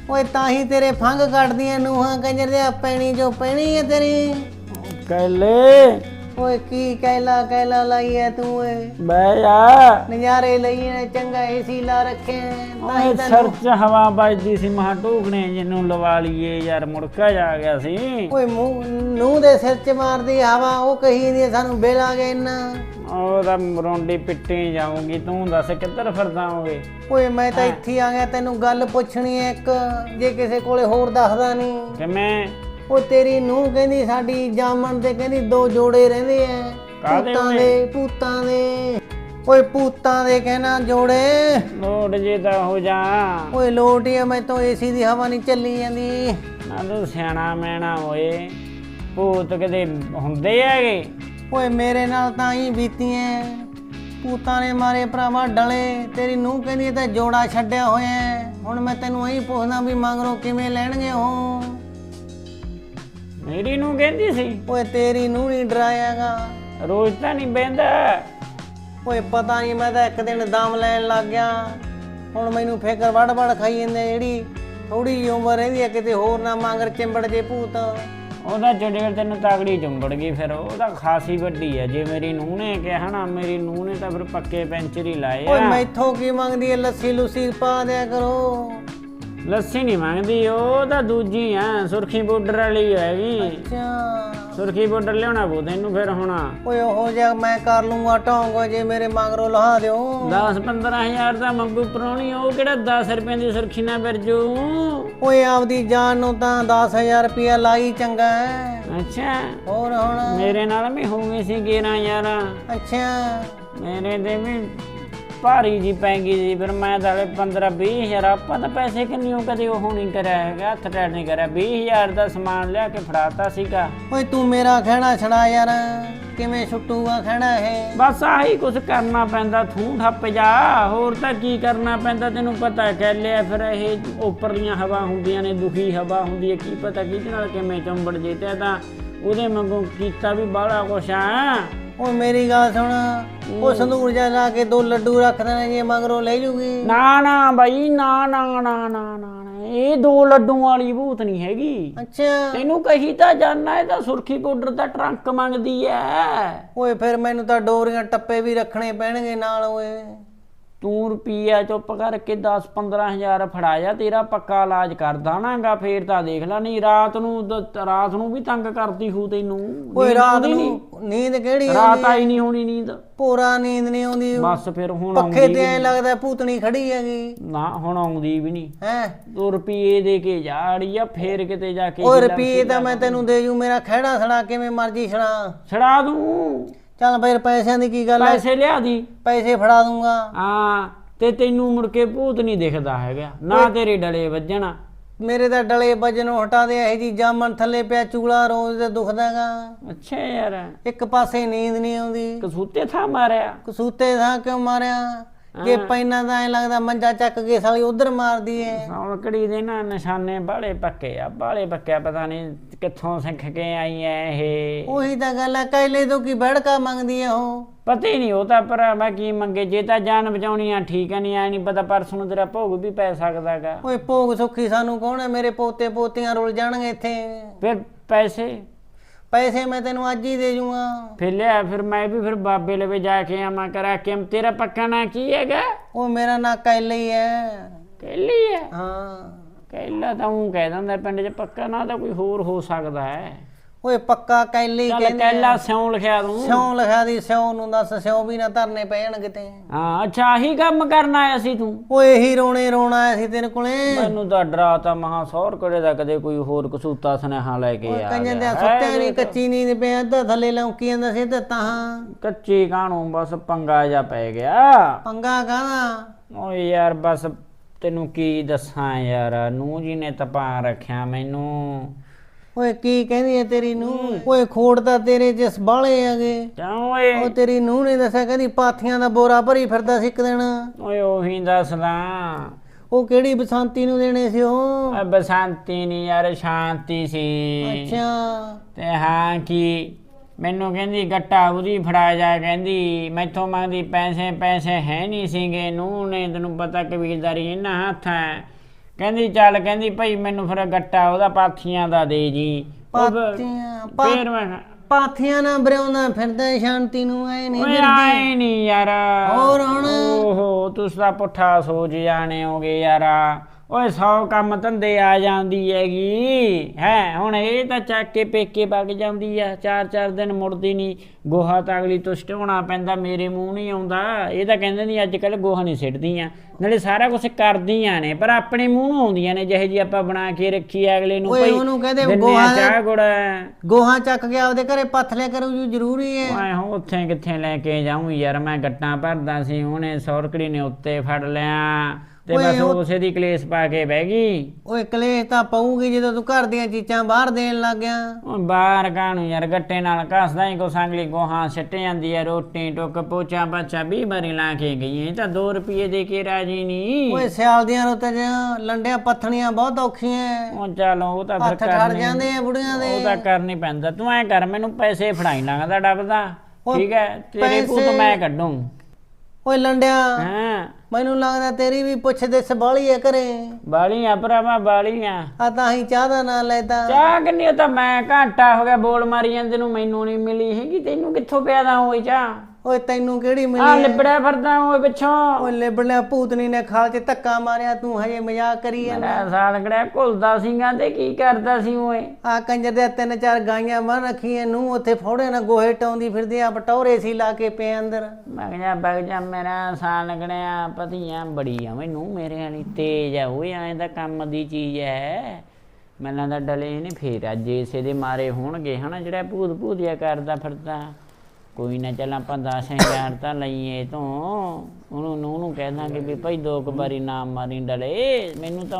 ਓਏ ਤਾਂ ਹੀ ਤੇਰੇ ਫੰਗ ਕੱਢਦੀਆਂ ਨੂਹਾਂ ਕੰਜਰ ਦਿਆ ਪੈਣੀ ਜੋ ਪੈਣੀ ਹੈ ਤੇਰੀ। ਕੱਲੇ ਓਏ ਕੀ ਕਹਿਲਾ ਕਹਿਲਾ ਲਾਈ ਐ ਤੂੰ ਓਏ? ਬਹਿ ਜਾ ਨਜ਼ਾਰੇ ਲਈਏ ਨੇ ਚੰਗਾ ਏਸੀ ਲਾ ਰੱਖੇ ਤਾਂ ਹੀ ਓਏ ਸਿਰ 'ਚ ਹਵਾ ਵੱਜਦੀ ਸੀ ਮਹਾ ਟੂਕਣੇ ਜਿਹਨੂੰ ਲਵਾ ਲਈਏ ਯਾਰ ਮੁੜਕਾ ਜਾ ਗਿਆ ਸੀ। ਓਏ ਮੂੰਹ ਨੂੰ ਦੇ ਸਿਰ 'ਚ ਮਾਰਦੀ ਹਵਾ ਉਹ ਕਹੀ ਨਹੀਂ ਸਾਨੂੰ ਬੇਲਾ ਗਏ ਇੰਨਾ। ਉਹਦਾ ਰੋਂਡੀ ਪਿੱਟੀ ਜਾਊਂਗੀ ਤੂੰ ਦੱਸ ਕਿੱਧਰ ਫਿਰਦਾ ਹੋਵੇ? ਓਏ ਮੈਂ ਤਾਂ ਇੱਥੇ ਆ ਗਿਆ ਤੈਨੂੰ ਗੱਲ ਪੁੱਛਣੀ ਐ ਇੱਕ ਜੇ ਕਿਸੇ ਕੋਲੇ ਹੋਰ ਦੱਸਦਾ ਨਹੀਂ ਕਿਵੇਂ? ਉਹ ਤੇਰੀ ਨੂੰ ਕਹਿੰਦੀ ਸਾਡੀ ਜਾਮਣ ਤੇ ਕਹਿੰਦੀ ਦੋ ਜੋੜੇ ਰਹਿੰਦੇ ਐ। ਕਾਹਦੇ ਭੂਤਾਂ ਦੇ ਭੂਤਾਂ ਦੇ। ਓਏ ਭੂਤਾਂ ਦੇ ਕਹਿਣਾ ਜੋੜੇ। ਲੋੜ ਜੇ ਤਾਂ ਹੋ ਜਾ। ਓਏ ਲੋਟ ਹੀ ਆ ਮੈਂ ਤਾਂ ਏਸੀ ਦੀ ਹਵਾ ਨਹੀਂ ਚੱਲੀ ਜਾਂਦੀ। ਨਾ ਤੂੰ ਸਿਆਣਾ ਮੈਣਾ ਹੋਏ ਭੂਤ ਕਦੇ ਹੁੰਦੇ ਹੈਗੇ? ਓਏ ਮੇਰੇ ਨਾਲ ਤਾਂ ਹੀ ਬੀਤੀਆਂ। ਪੂਤਾਂ ਨੇ ਮਾਰੇ ਭਰਾਵਾ ਡਲੇ। ਤੇਰੀ ਨੂੰ ਕਹਿੰਦੀ ਇਹ ਤਾਂ ਜੋੜਾ ਛੱਡਿਆ ਹੋਇਆ। ਹੁਣ ਮੈਂ ਤੈਨੂੰ ਇਹੀ ਪੁੱਛਦਾ ਵੀ ਮੰਗਰੋ ਕਿਵੇਂ ਲੈਣਗੇ ਉਹ? ਮੇਰੀ ਨੂੰ ਕਹਿੰਦੀ ਸੀ ਓਏ ਤੇਰੀ ਨੂੰ ਨਹੀਂ ਡਰਾਇਆਗਾ ਰੋਜ਼ ਤਾਂ ਨਹੀਂ ਬਹਿੰਦਾ। ਓਏ ਪਤਾ ਨਹੀਂ ਮੈਂ ਤਾਂ ਇੱਕ ਦਿਨ ਦਮ ਲੈਣ ਲੱਗ ਗਿਆ। ਹੁਣ ਮੈਨੂੰ ਫਿਕਰ ਵੜ ਵੜ ਖਾਈ ਜਾਂਦੇ ਜਿਹੜੀ ਥੋੜੀ ਉਮਰ ਰਹਿੰਦੀ ਹੈ ਕਿਤੇ ਹੋਰ ਨਾ ਮੰਗਰ ਚਿੰਬੜ ਜੇ ਭੂਤ। ਉਹਦਾ ਚੜੇਲ ਤੈਨੂੰ ਤਾਗੜੀ ਚੁੰਬੜ ਗਈ ਫਿਰ ਉਹਦਾ ਖਾਸੀ ਵੱਡੀ ਹੈ ਜੇ ਮੇਰੀ ਨੂੰਹ ਨੇ ਕਿਹਾ ਨਾ ਮੇਰੀ ਨੂੰਹ ਨੇ ਤਾਂ ਫਿਰ ਪੱਕੇ ਪੈਂਚਰ ਹੀ ਲਾਏ ਓਏ ਆ। ਮੈਥੋਂ ਕੀ ਮੰਗਦੀ ਹੈ ਲੱਸੀ ਲੁੱਸੀ ਪਾ ਦਿਆ ਕਰੋ। ਲੱਸੀ ਨਹੀਂ ਮੰਗਦੀ ਉਹ ਤਾਂ ਦੂਜੀ ਆ ਸੁਰਖੀ ਬਾਰਡਰ ਵਾਲੀ ਹੈਗੀ। ਅੱਛਾ। ਸੁਰਖੀ ਬਾਰਡਰ ਲਿਆਉਣਾ ਪਊ ਤੈਨੂੰ ਫਿਰ ਹੁਣ। ਓਏ ਉਹ ਜਿਹਾ ਮੈਂ ਕਰ ਲੂੰਗਾ ਢੋਂਗ ਜੇ ਮੇਰੇ ਮਗਰੋਂ ਲਹਾ ਦਿਓ। 10 15000 ਦਾ ਮੰਗੂ ਪਰੋਣੀ ਉਹ ਕਿਹੜਾ 10 ਰੁਪਏ ਦੀ ਸੁਰਖੀ ਨਾ ਫਿਰਜੂ ਓਏ ਆਪਦੀ ਜਾਨ ਨੂੰ ਤਾਂ 10000 ਰੁਪਇਆ ਲਾਈ ਚੰਗਾ ਹੈ ਅੱਛਾ। ਹੋਰ ਹੁਣ? ਮੇਰੇ ਨਾਲ ਵੀ ਹੋ ਗਈ ਸੀ 11000 ਅੱਛਾ। ਮੇਰੇ ਤੇ ਵੀ ਭਾਰੀ ਜੀ ਪੈ ਗਈ ਜੀ ਫਿਰ ਮੈਂ ਤਾਂ 15 20000 ਆਪਾਂ ਤਾਂ ਪੈਸੇ ਕਿੰਨੀ ਉਹ ਕਦੇ ਉਹ ਨਹੀਂ ਕਰਿਆ ਹੈਗਾ ਹੱਥ ਟੈਟ ਨਹੀਂ ਕਰਿਆ। 20000 ਦਾ ਸਮਾਨ ਲਿਆ ਕੇ ਫੜਾਤਾ ਸੀਗਾ। ਓਏ ਤੂੰ ਮੇਰਾ ਖਹਿਣਾ ਛੜਾ ਯਾਰ ਕਿਵੇਂ ਛੁੱਟੂਗਾ ਖਹਿਣਾ ਇਹ? ਬਸ ਆਹੀ ਕੁਝ ਕਰਨਾ ਪੈਂਦਾ ਥੂ ਠੱਪ ਜਾ ਹੋਰ ਤਾਂ ਕੀ ਕਰਨਾ ਪੈਂਦਾ ਤੈਨੂੰ ਪਤਾ ਕਹਿ ਲਿਆ ਫਿਰ ਇਹ ਉੱਪਰਲੀਆਂ ਹਵਾ ਹੁੰਦੀਆਂ ਨੇ ਦੁਖੀ ਹਵਾ ਹੁੰਦੀ ਹੈ ਕੀ ਪਤਾ ਕਿਹਦੇ ਨਾਲ ਕਿਵੇਂ ਚੰਬੜ ਜੇ ਤੇ ਤਾਂ ਉਹਦੇ ਵਾਂਗੂ ਕੀਤਾ ਵੀ ਬਾਹਲਾ ਕੁਛ ਆ। ਓਏ ਮੇਰੀ ਗੱਲ ਸੁਣ ਉਹ ਸੰਦੂਰ ਜਾ ਲਾ ਕੇ ਦੋ ਲੱਡੂ ਰੱਖ ਦੇਣੇ ਜੇ ਮਗਰੋਂ ਲੈ ਜੂਗੀ। ਨਾ ਨਾ ਬਾਈ ਨਾ ਨਾ ਨਾ ਨਾ ਇਹ ਦੋ ਲੱਡੂਆਂ ਵਾਲੀ ਭੂਤ ਨਹੀਂ ਹੈਗੀ। ਅੱਛਾ। ਤੈਨੂੰ ਕਹੀ ਤਾਂ ਜਾਨਾ ਇਹ ਤਾਂ ਸੁਰਖੀ ਪਾਊਡਰ ਦਾ ਟਰੰਕ ਮੰਗਦੀ ਐ। ਓਏ ਫਿਰ ਮੈਨੂੰ ਤਾਂ ਡੋਰੀਆਂ ਟੱਪੇ ਵੀ ਰੱਖਣੇ ਪੈਣਗੇ ਨਾਲ ਓਏ। ਤੂੰ ਰੁਪਈਆ ਚੁੱਪ ਕਰਕੇ 10 15000 ਫੜਾਇਆ ਤੇਰਾ ਪੱਕਾ ਇਲਾਜ ਕਰ ਦਾਣਾਗਾ ਫੇਰ ਤਾਂ ਦੇਖ ਲੈ ਨਹੀਂ ਰਾਤ ਨੂੰ ਰਾਤ ਨੂੰ ਵੀ ਤੰਗ ਕਰਦੀ ਹੂ ਤੈਨੂੰ ਓਏ ਰਾਤ ਨੂੰ ਨੀਂਦ ਕਿਹੜੀ? ਰਾਤ ਆਈ ਨਹੀਂ ਹੋਣੀ ਨੀਂਦ। ਪੂਰਾ ਨੀਂਦ ਨਹੀਂ ਆਉਂਦੀ। ਬਸ ਫਿਰ ਹੁਣ ਪੱਖੇ ਤੇ ਐ ਲੱਗਦਾ ਭੂਤਣੀ ਖੜੀ ਹੈਗੀ। ਨਾ ਹੁਣ ਆਉਂਦੀ ਵੀ ਨਹੀਂ। ਹੈ? ਤੂੰ ਰੁਪਈਏ ਦੇ ਕੇ ਜਾੜੀ ਆ ਫੇਰ ਕਿਤੇ ਜਾ ਕੇ ਓਏ ਰੁਪਈਏ ਤਾਂ ਮੈਂ ਤੈਨੂੰ ਦੇ। ਜੂ ਮੇਰਾ ਖਹਿੜਾ ਛੜਾ ਕਿਵੇਂ ਮਰਜ਼ੀ ਛੜਾ ਛੜਾ ਦੂੰ। ਚੱਲ ਫਿਰ ਪੈਸਿਆਂ ਦੀ ਕੀ ਗੱਲ ਹੈ ਪੈਸੇ ਲਿਆ ਦੀ। ਪੈਸੇ ਫੜਾ ਦੂੰਗਾ। ਹਾਂ ਤੇ ਤੈਨੂੰ ਮੁੜ ਕੇ ਭੂਤ ਨਹੀਂ ਦਿਖਦਾ ਹੈਗਾ। ਨਾ ਤੇਰੇ ਡਲੇ ਵੱਜਣਾ। ਮੇਰੇ ਤਾਂ ਡਲੇ ਵਜਨੋਂ ਹਟਾ ਦੇ ਇਹ ਜੀ ਜਾਮਣ ਥੱਲੇ ਪਿਆ ਚੂਲਾ ਰੋਜ਼ ਤੇ ਦੁਖਦਾਗਾ ਅੱਛਾ ਯਾਰ। ਇੱਕ ਪਾਸੇ ਨੀਂਦ ਨਹੀਂ ਆਉਂਦੀ। ਕਸੂਤੇ ਥਾ ਮਾਰਿਆ। ਕਸੂਤੇ ਥਾਂ ਕਿਉਂ ਮਾਰਿਆ? ਜੇ ਪੈਨਾ ਦਾ ਐ ਲੱਗਦਾ ਮੰਜਾ ਚੱਕ ਕੇ ਸਾਲੀ ਉਧਰ ਮਾਰਦੀ ਏ ਸੌਲਕੜੀ ਦੇ ਨਾ ਨਿਸ਼ਾਨੇ ਬਾਲੇ ਪੱਕੇ ਆ ਬਾਲੇ ਪੱਕੇ ਆ, ਪਤਾ ਨਹੀਂ ਕਿੱਥੋਂ ਸਿੱਖ ਕੇ ਆਈ ਐ ਇਹ। ਉਹੀ ਤਾਂ ਗੱਲ ਹੈ ਕੈਲੇ ਤੋਂ ਕੀ ਬੜਕਾ ਮੰਗਦੀ ਆ ਉਹ? ਪਤਾ ਹੀ ਨਹੀਂ ਉਹ ਤਾਂ ਪਰ ਮੈਂ ਕੀ ਮੰਗੇ ਜੇ ਤਾਂ ਜਾਨ ਬਚਾਉਣੀ ਆ ਠੀਕ ਹੈ ਨਹੀਂ ਆ ਨਹੀਂ ਪਤਾ ਪਰਸ ਨੂੰ ਤੇਰਾ ਭੋਗ ਵੀ ਪੈ ਸਕਦਾਗਾ ਓਏ ਭੋਗ ਸੁੱਖੀ ਸਾਨੂੰ ਕੌਣ ਹੈ ਮੇਰੇ ਪੋਤੇ ਪੋਤੀਆਂ ਰੁਲ ਜਾਣਗੇ ਇੱਥੇ। ਫਿਰ ਪੈਸੇ? ਪੈਸੇ ਮੈਂ ਤੈਨੂੰ ਅੱਜ ਹੀ ਦੇ ਜੂਗਾ। ਫਿਰ ਲਿਆ ਫਿਰ ਮੈਂ ਵੀ ਫਿਰ ਬਾਬੇ ਲਵੇ ਜਾ ਕੇ ਆਵਾਂ ਕਰਾ ਕੇ ਤੇਰਾ ਪੱਕਾ ਨਾਂ ਕੀ ਹੈਗਾ? ਉਹ ਮੇਰਾ ਨਾਂ ਕੈਲੇ ਹੀ ਹੈ। ਕੈਲੀ ਹੈ? ਹਾਂ। ਕੈਲਾ ਤਾਂ ਉਹ ਕਹਿ ਦਿੰਦਾ ਪਿੰਡ 'ਚ ਪੱਕਾ ਨਾਂ ਤਾਂ ਕੋਈ ਹੋਰ ਹੋ ਸਕਦਾ ਹੈ। ਓਏ ਪੱਕਾ ਕੈਲੇ ਚੱਲ ਕਹਿੰਦੇ ਕੈਲਾ ਸਿਉਂ ਲਿਖਿਆ ਤੂੰ। ਸਿਉਂ ਲਿਖਿਆ ਦੀ ਸਿਉਂ ਨੂੰ ਦੱਸ ਸਿਉਂ ਵੀ ਨਾ ਧਰਨੇ ਪੈ ਜਾਣ ਕਿਤੇ। ਹਾਂ ਅੱਛਾ ਆਹੀ ਕੰਮ ਕਰਨ ਆਇਆ ਸੀ ਤੂੰ? ਓਏ ਇਹੀ ਰੋਣੇ ਰੋਣਾ ਆਇਆ ਸੀ ਤੇਰੇ ਕੋਲੇ। ਮੈਨੂੰ ਤਾਂ ਡਰਾ ਤਾਂ ਮਹਾ ਸੌਰ ਕੜੇ ਦਾ ਕਦੇ ਕੋਈ ਹੋਰ ਕਸੂਤਾ ਸੁਨੇਹਾ ਲੈ ਕੇ ਆ ਕੰਜਨ ਦੇ ਗਿਆ। ਸੁੱਤਿਆ ਨਹੀਂ ਕੱਚੀ ਨੀਂਦ ਪਿਆ ਅੱਧਾ ਥੱਲੇ ਲੌਂਕੀ ਜਾਂਦਾ ਸੀ ਤੇ ਤਾਂ। ਕੱਚੀ ਕਾਣੂ ਬਸ ਪੰਗਾ ਜਾ ਪੈ ਗਿਆ। ਪੰਗਾ ਕਾਹਦਾ? ਓਏ ਯਾਰ ਬਸ ਤੈਨੂੰ ਕੀ ਦੱਸਾਂ ਯਾਰ ਨੂੰ ਜੀ ਨੇ ਤਪਾ ਰੱਖਿਆ ਮੈਨੂੰ। ਓਏ ਕੀ ਕਹਿੰਦੀ ਹੈ ਤੇਰੀ ਨੂੰ ਓਏ ਖੋੜ ਤਾਂ ਤੇਰੇ ਜਿਸ ਬਾਲੇ ਹੈਗੇ ਕਿਉਂ ਓਏ? ਉਹ ਤੇਰੀ ਨੂੰਹ ਨੇ ਦੱਸਿਆ ਕਹਿੰਦੀ ਪਾਥੀਆਂ ਦਾ ਬੋਰਾ ਭਰੀ ਫਿਰਦਾ ਸੀ ਇੱਕ ਦਿਨ। ਓਏ ਉਹੀ ਦੱਸਦਾ ਉਹ ਕਿਹੜੀ ਬਸੰਤੀ ਨੂੰ ਦੇਣੇ ਸੀ ਉਹ? ਓਏ ਬਸੰਤੀ ਨਹੀਂ ਯਾਰ ਸ਼ਾਂਤੀ ਸੀ। ਅੱਛਾ। ਤੇ ਹਾਂ ਕੀ ਮੈਨੂੰ ਕਹਿੰਦੀ ਗੱਟਾ ਉਹਦੀ ਫੜਾ ਜਾ ਕਹਿੰਦੀ ਮੈਥੋਂ ਮੰਗਦੀ ਪੈਸੇ ਪੈਸੇ ਹੈ ਨਹੀਂ ਸੀਗੇ। ਨੂੰ ਨੇ ਤੈਨੂੰ ਪਤਾ ਕਬੀਲਦਾਰੀ ਇਹਨਾਂ ਹੱਥ ਹੈ। ਕਹਿੰਦੀ ਚੱਲ ਕਹਿੰਦੀ ਭਾਈ ਮੈਨੂੰ ਫਿਰ ਗੱਟਾ ਉਹਦਾ ਪਾਥੀਆਂ ਦਾ ਦੇ ਜੀ। ਉਹ ਫਿਰ- ਪਾਥੀਆਂ ਪਾ- ਫੇਰ ਮੈਂ ਕਿਹਾ, ਪਾਥੀਆਂ ਨਾਲ ਬਰਿਆਉਂਦਾ ਫਿਰਦਾ ਸ਼ਾਂਤੀ ਨੂੰ ਐ ਨਹੀਂ ਓਏ ਫਿਰਦੀ। ਆਏ ਨਹੀਂ ਯਾਰ। ਹੋਰ ਹੁਣ? ਓਹੋ ਤੁਸੀਂ ਤਾਂ ਪੁੱਠਾ ਸੋਚ ਜਾਣੇ ਹੋਗੇ ਯਾਰ। ਓਏ ਸੌ ਕੰਮ ਧੰਦੇ ਆ ਜਾਂਦੀ ਹੈਗੀ ਹੈ? ਹੁਣ ਇਹ ਤਾਂ ਚੱਕ ਕੇ ਪੇਕੇ ਵਗ ਜਾਂਦੀ ਆ ਚਾਰ ਚਾਰ ਦਿਨ ਮੁੜਦੀ ਨਹੀਂ ਗੋਹਾ ਤਾਂ ਅਗਲੀ ਤੋਂ ਸਟਾਉਣਾ ਪੈਂਦਾ ਮੇਰੇ ਮੂੰਹ ਨਹੀਂ ਆਉਂਦਾ। ਇਹ ਤਾਂ ਕਹਿੰਦੇ ਨਹੀਂ ਅੱਜ ਕੱਲ ਗੋਹਾ ਨਹੀਂ ਸਿੱਟਦੀਆਂ। ਨਾਲੇ ਸਾਰਾ ਕੁਝ ਕਰਦੀਆਂ ਨੇ ਪਰ ਆਪਣੇ ਮੂੰਹ ਨੂੰ ਆਉਂਦੀਆਂ ਨੇ ਜਿਹੇ ਜੀ ਆਪਾਂ ਬਣਾ ਕੇ ਰੱਖੀ ਆ ਅਗਲੇ ਨੂੰ ਓਏ ਉਹਨੂੰ ਕਹਦੇ ਗੋਹਾ ਚਾਹ ਗੁੜ। ਗੋਹਾ ਚੱਕ ਕੇ ਆਪਦੇ ਘਰੇ ਪੱਥ ਲਿਆ ਕਰੂ ਜੀ ਜ਼ਰੂਰੀ ਹੈ। ਮੈਂ ਹੁਣ ਉੱਥੇ ਕਿੱਥੇ ਲੈ ਕੇ ਜਾਊਂ ਯਾਰ? ਮੈਂ ਗੱਟਾਂ ਭਰਦਾ ਸੀ ਉਹਨੇ ਸੌਰਕੜੀ ਨੇ ਉੱਤੇ ਫੜ ਲਿਆ। ਤੇ ਬਸ ਉਸੇ ਦੀ ਕਲੇਸ਼ ਪਾ ਕੇ ਬਹਿ ਗਈ। ਓਏ ਕਲੇਸ਼ ਤਾਂ ਪਊਗੀ ਜਦੋਂ ਤੂੰ ਘਰ ਦੀਆਂ ਚੀਜ਼ਾਂ ਬਾਹਰ ਦੇਣ ਲੱਗ ਗਿਆ। ਬਾਹਰ ਕਾਹਨੂੰ ਯਾਰ ਗੱਟੇ ਨਾਲ ਘਸਦਾ ਹੀ ਕੋ ਸੰਗਲੀ ਗੋਹਾਂ ਸਿੱਟ ਜਾਂਦੀ ਆ ਰੋਟੀ ਟੁੱਕ ਪੋਚਾ ਬੱਚਾ 20 ਵਾਰੀ ਲਾ ਕੇ ਗਈ ਇਹ ਤਾਂ 2 ਰੁਪਏ ਦੇ ਕੇ ਰਾਜੀ ਨਹੀਂ ਓਏ ਸਿਆਲ ਦੀਆਂ ਰੁੱਤਾਂ ਲੰਡਿਆਂ ਪੱਥਣੀਆਂ ਬਹੁਤ ਔਖੀਆਂ ਉਹ ਚਲ ਉਹ ਤਾਂ ਫਿਰ ਕਰਨੀ ਜਾਂਦੇ ਆ ਬੁੜੀਆਂ ਦੇ। ਉਹ ਤਾਂ ਕਰਨੀ ਪੈਂਦਾ ਤੂੰ ਐ ਕਰ ਮੈਨੂੰ ਪੈਸੇ ਫੜਾਈ ਲੱਗਦਾ ਡੱਬਦਾ ਠੀਕ ਹੈ ਤੇਰੇ ਪੁੱਤ ਪੈਸੇ- ਮੈਂ ਕੱਢੂੰ। ਓਏ ਲੰਡਿਆ ਹਾਂ। ਮੈਨੂੰ ਲੱਗਦਾ ਤੇਰੀ ਵੀ ਪੁੱਛ ਦੇ ਸਬਾਲੀ ਹੈ ਘਰੇ। ਬਾਲੀਆਂ ਭਰਾਵਾ ਬਾਲੀਆਂ। ਆ ਤਾਂ ਹੀ ਚਾਹ ਦਾ ਨਾਂ ਲੈਦਾ ਚਾਹ ਕਿੰਨੀ ਆ ਤਾਂ ਮੈਂ ਘੰਟਾ ਹੋ ਗਿਆ ਬੋਲ ਮਾਰੀ ਜਾਂਦੇ ਨੂੰ ਮੈਨੂੰ ਨਹੀਂ ਮਿਲੀ ਹੈਗੀ ਤੈਨੂੰ ਕਿੱਥੋਂ ਪਿਆ ਦਾ ਹੋਈ ਚਾਹ? ਓਏ ਤੈਨੂੰ ਕਿਹੜੀ ਆ ਮਿਲੀ ਲਿਬੜਿਆ ਫਿਰਦਾ ਓਏ ਪਿੱਛੋਂ। ਓਏ ਲਿਬੜਿਆ ਭੂਤਨੀ ਨੇ ਖਾਲ 'ਚ ਧੱਕਾ ਮਾਰਿਆ ਤੂੰ ਹਜੇ ਮਜ਼ਾਕ ਕਰੀ ਜਾਂਦਾ। ਮੇਰਾ ਸਾਲ ਕੜਿਆ ਘੁਲਦਾ ਸਿੰਘਾਂ ਤੇ ਕੀ ਕਰਦਾ ਸੀ ਓਏ? ਆ ਕੰਜਰ ਦੇ ਤਿੰਨ ਚਾਰ ਗਾਈਆਂ ਬੰਨ ਰੱਖੀਆਂ ਨੂੰ ਉੱਥੇ ਫੋੜੇ ਨਾਲ ਗੋਹੇ ਟਾਉਂਦੀ ਫਿਰਦੀ ਆ ਪਟੌਰੇ ਸੀ ਲਾ ਕੇ ਪਏ ਅੰਦਰ। ਮੈਂ ਕਿਹਾ ਬਗ ਜਾ ਮੇਰਾ ਸਾਲ ਕੜਿਆ ਪਤੀਆਂ ਬੜੀ ਆ ਮੈਨੂੰ ਮੇਰੇ ਵਾਲੀ ਤੇਜ ਆ ਓਏ ਐਂ ਦਾ ਕੰਮ ਦੀ ਚੀਜ਼ ਹੈ ਮੈਨੂੰ ਦਾ ਡਲੇ ਨੇ ਫੇਰ ਅੱਜ ਇਸੇ ਦੇ ਮਾਰੇ ਹੋਣਗੇ ਹਨਾ ਜਿਹੜਾ ਭੂਤ ਭੂਤਿਆ ਕਰਦਾ ਫਿਰਦਾ। ਕੋਈ ਨਾ ਚੱਲ ਆਪਾਂ 10000 ਤਾਂ ਲਈਏ ਤੋਂ। ਉਹਨੂੰ ਨੂੰ ਨੂੰ ਕਹਿ ਦਾਂਗੇ ਵੀ ਭਾਈ ਦੋ ਕੁ ਵਾਰੀ ਨਾ ਮਾਰੀ ਡਲੇ। ਮੈਨੂੰ ਤਾਂ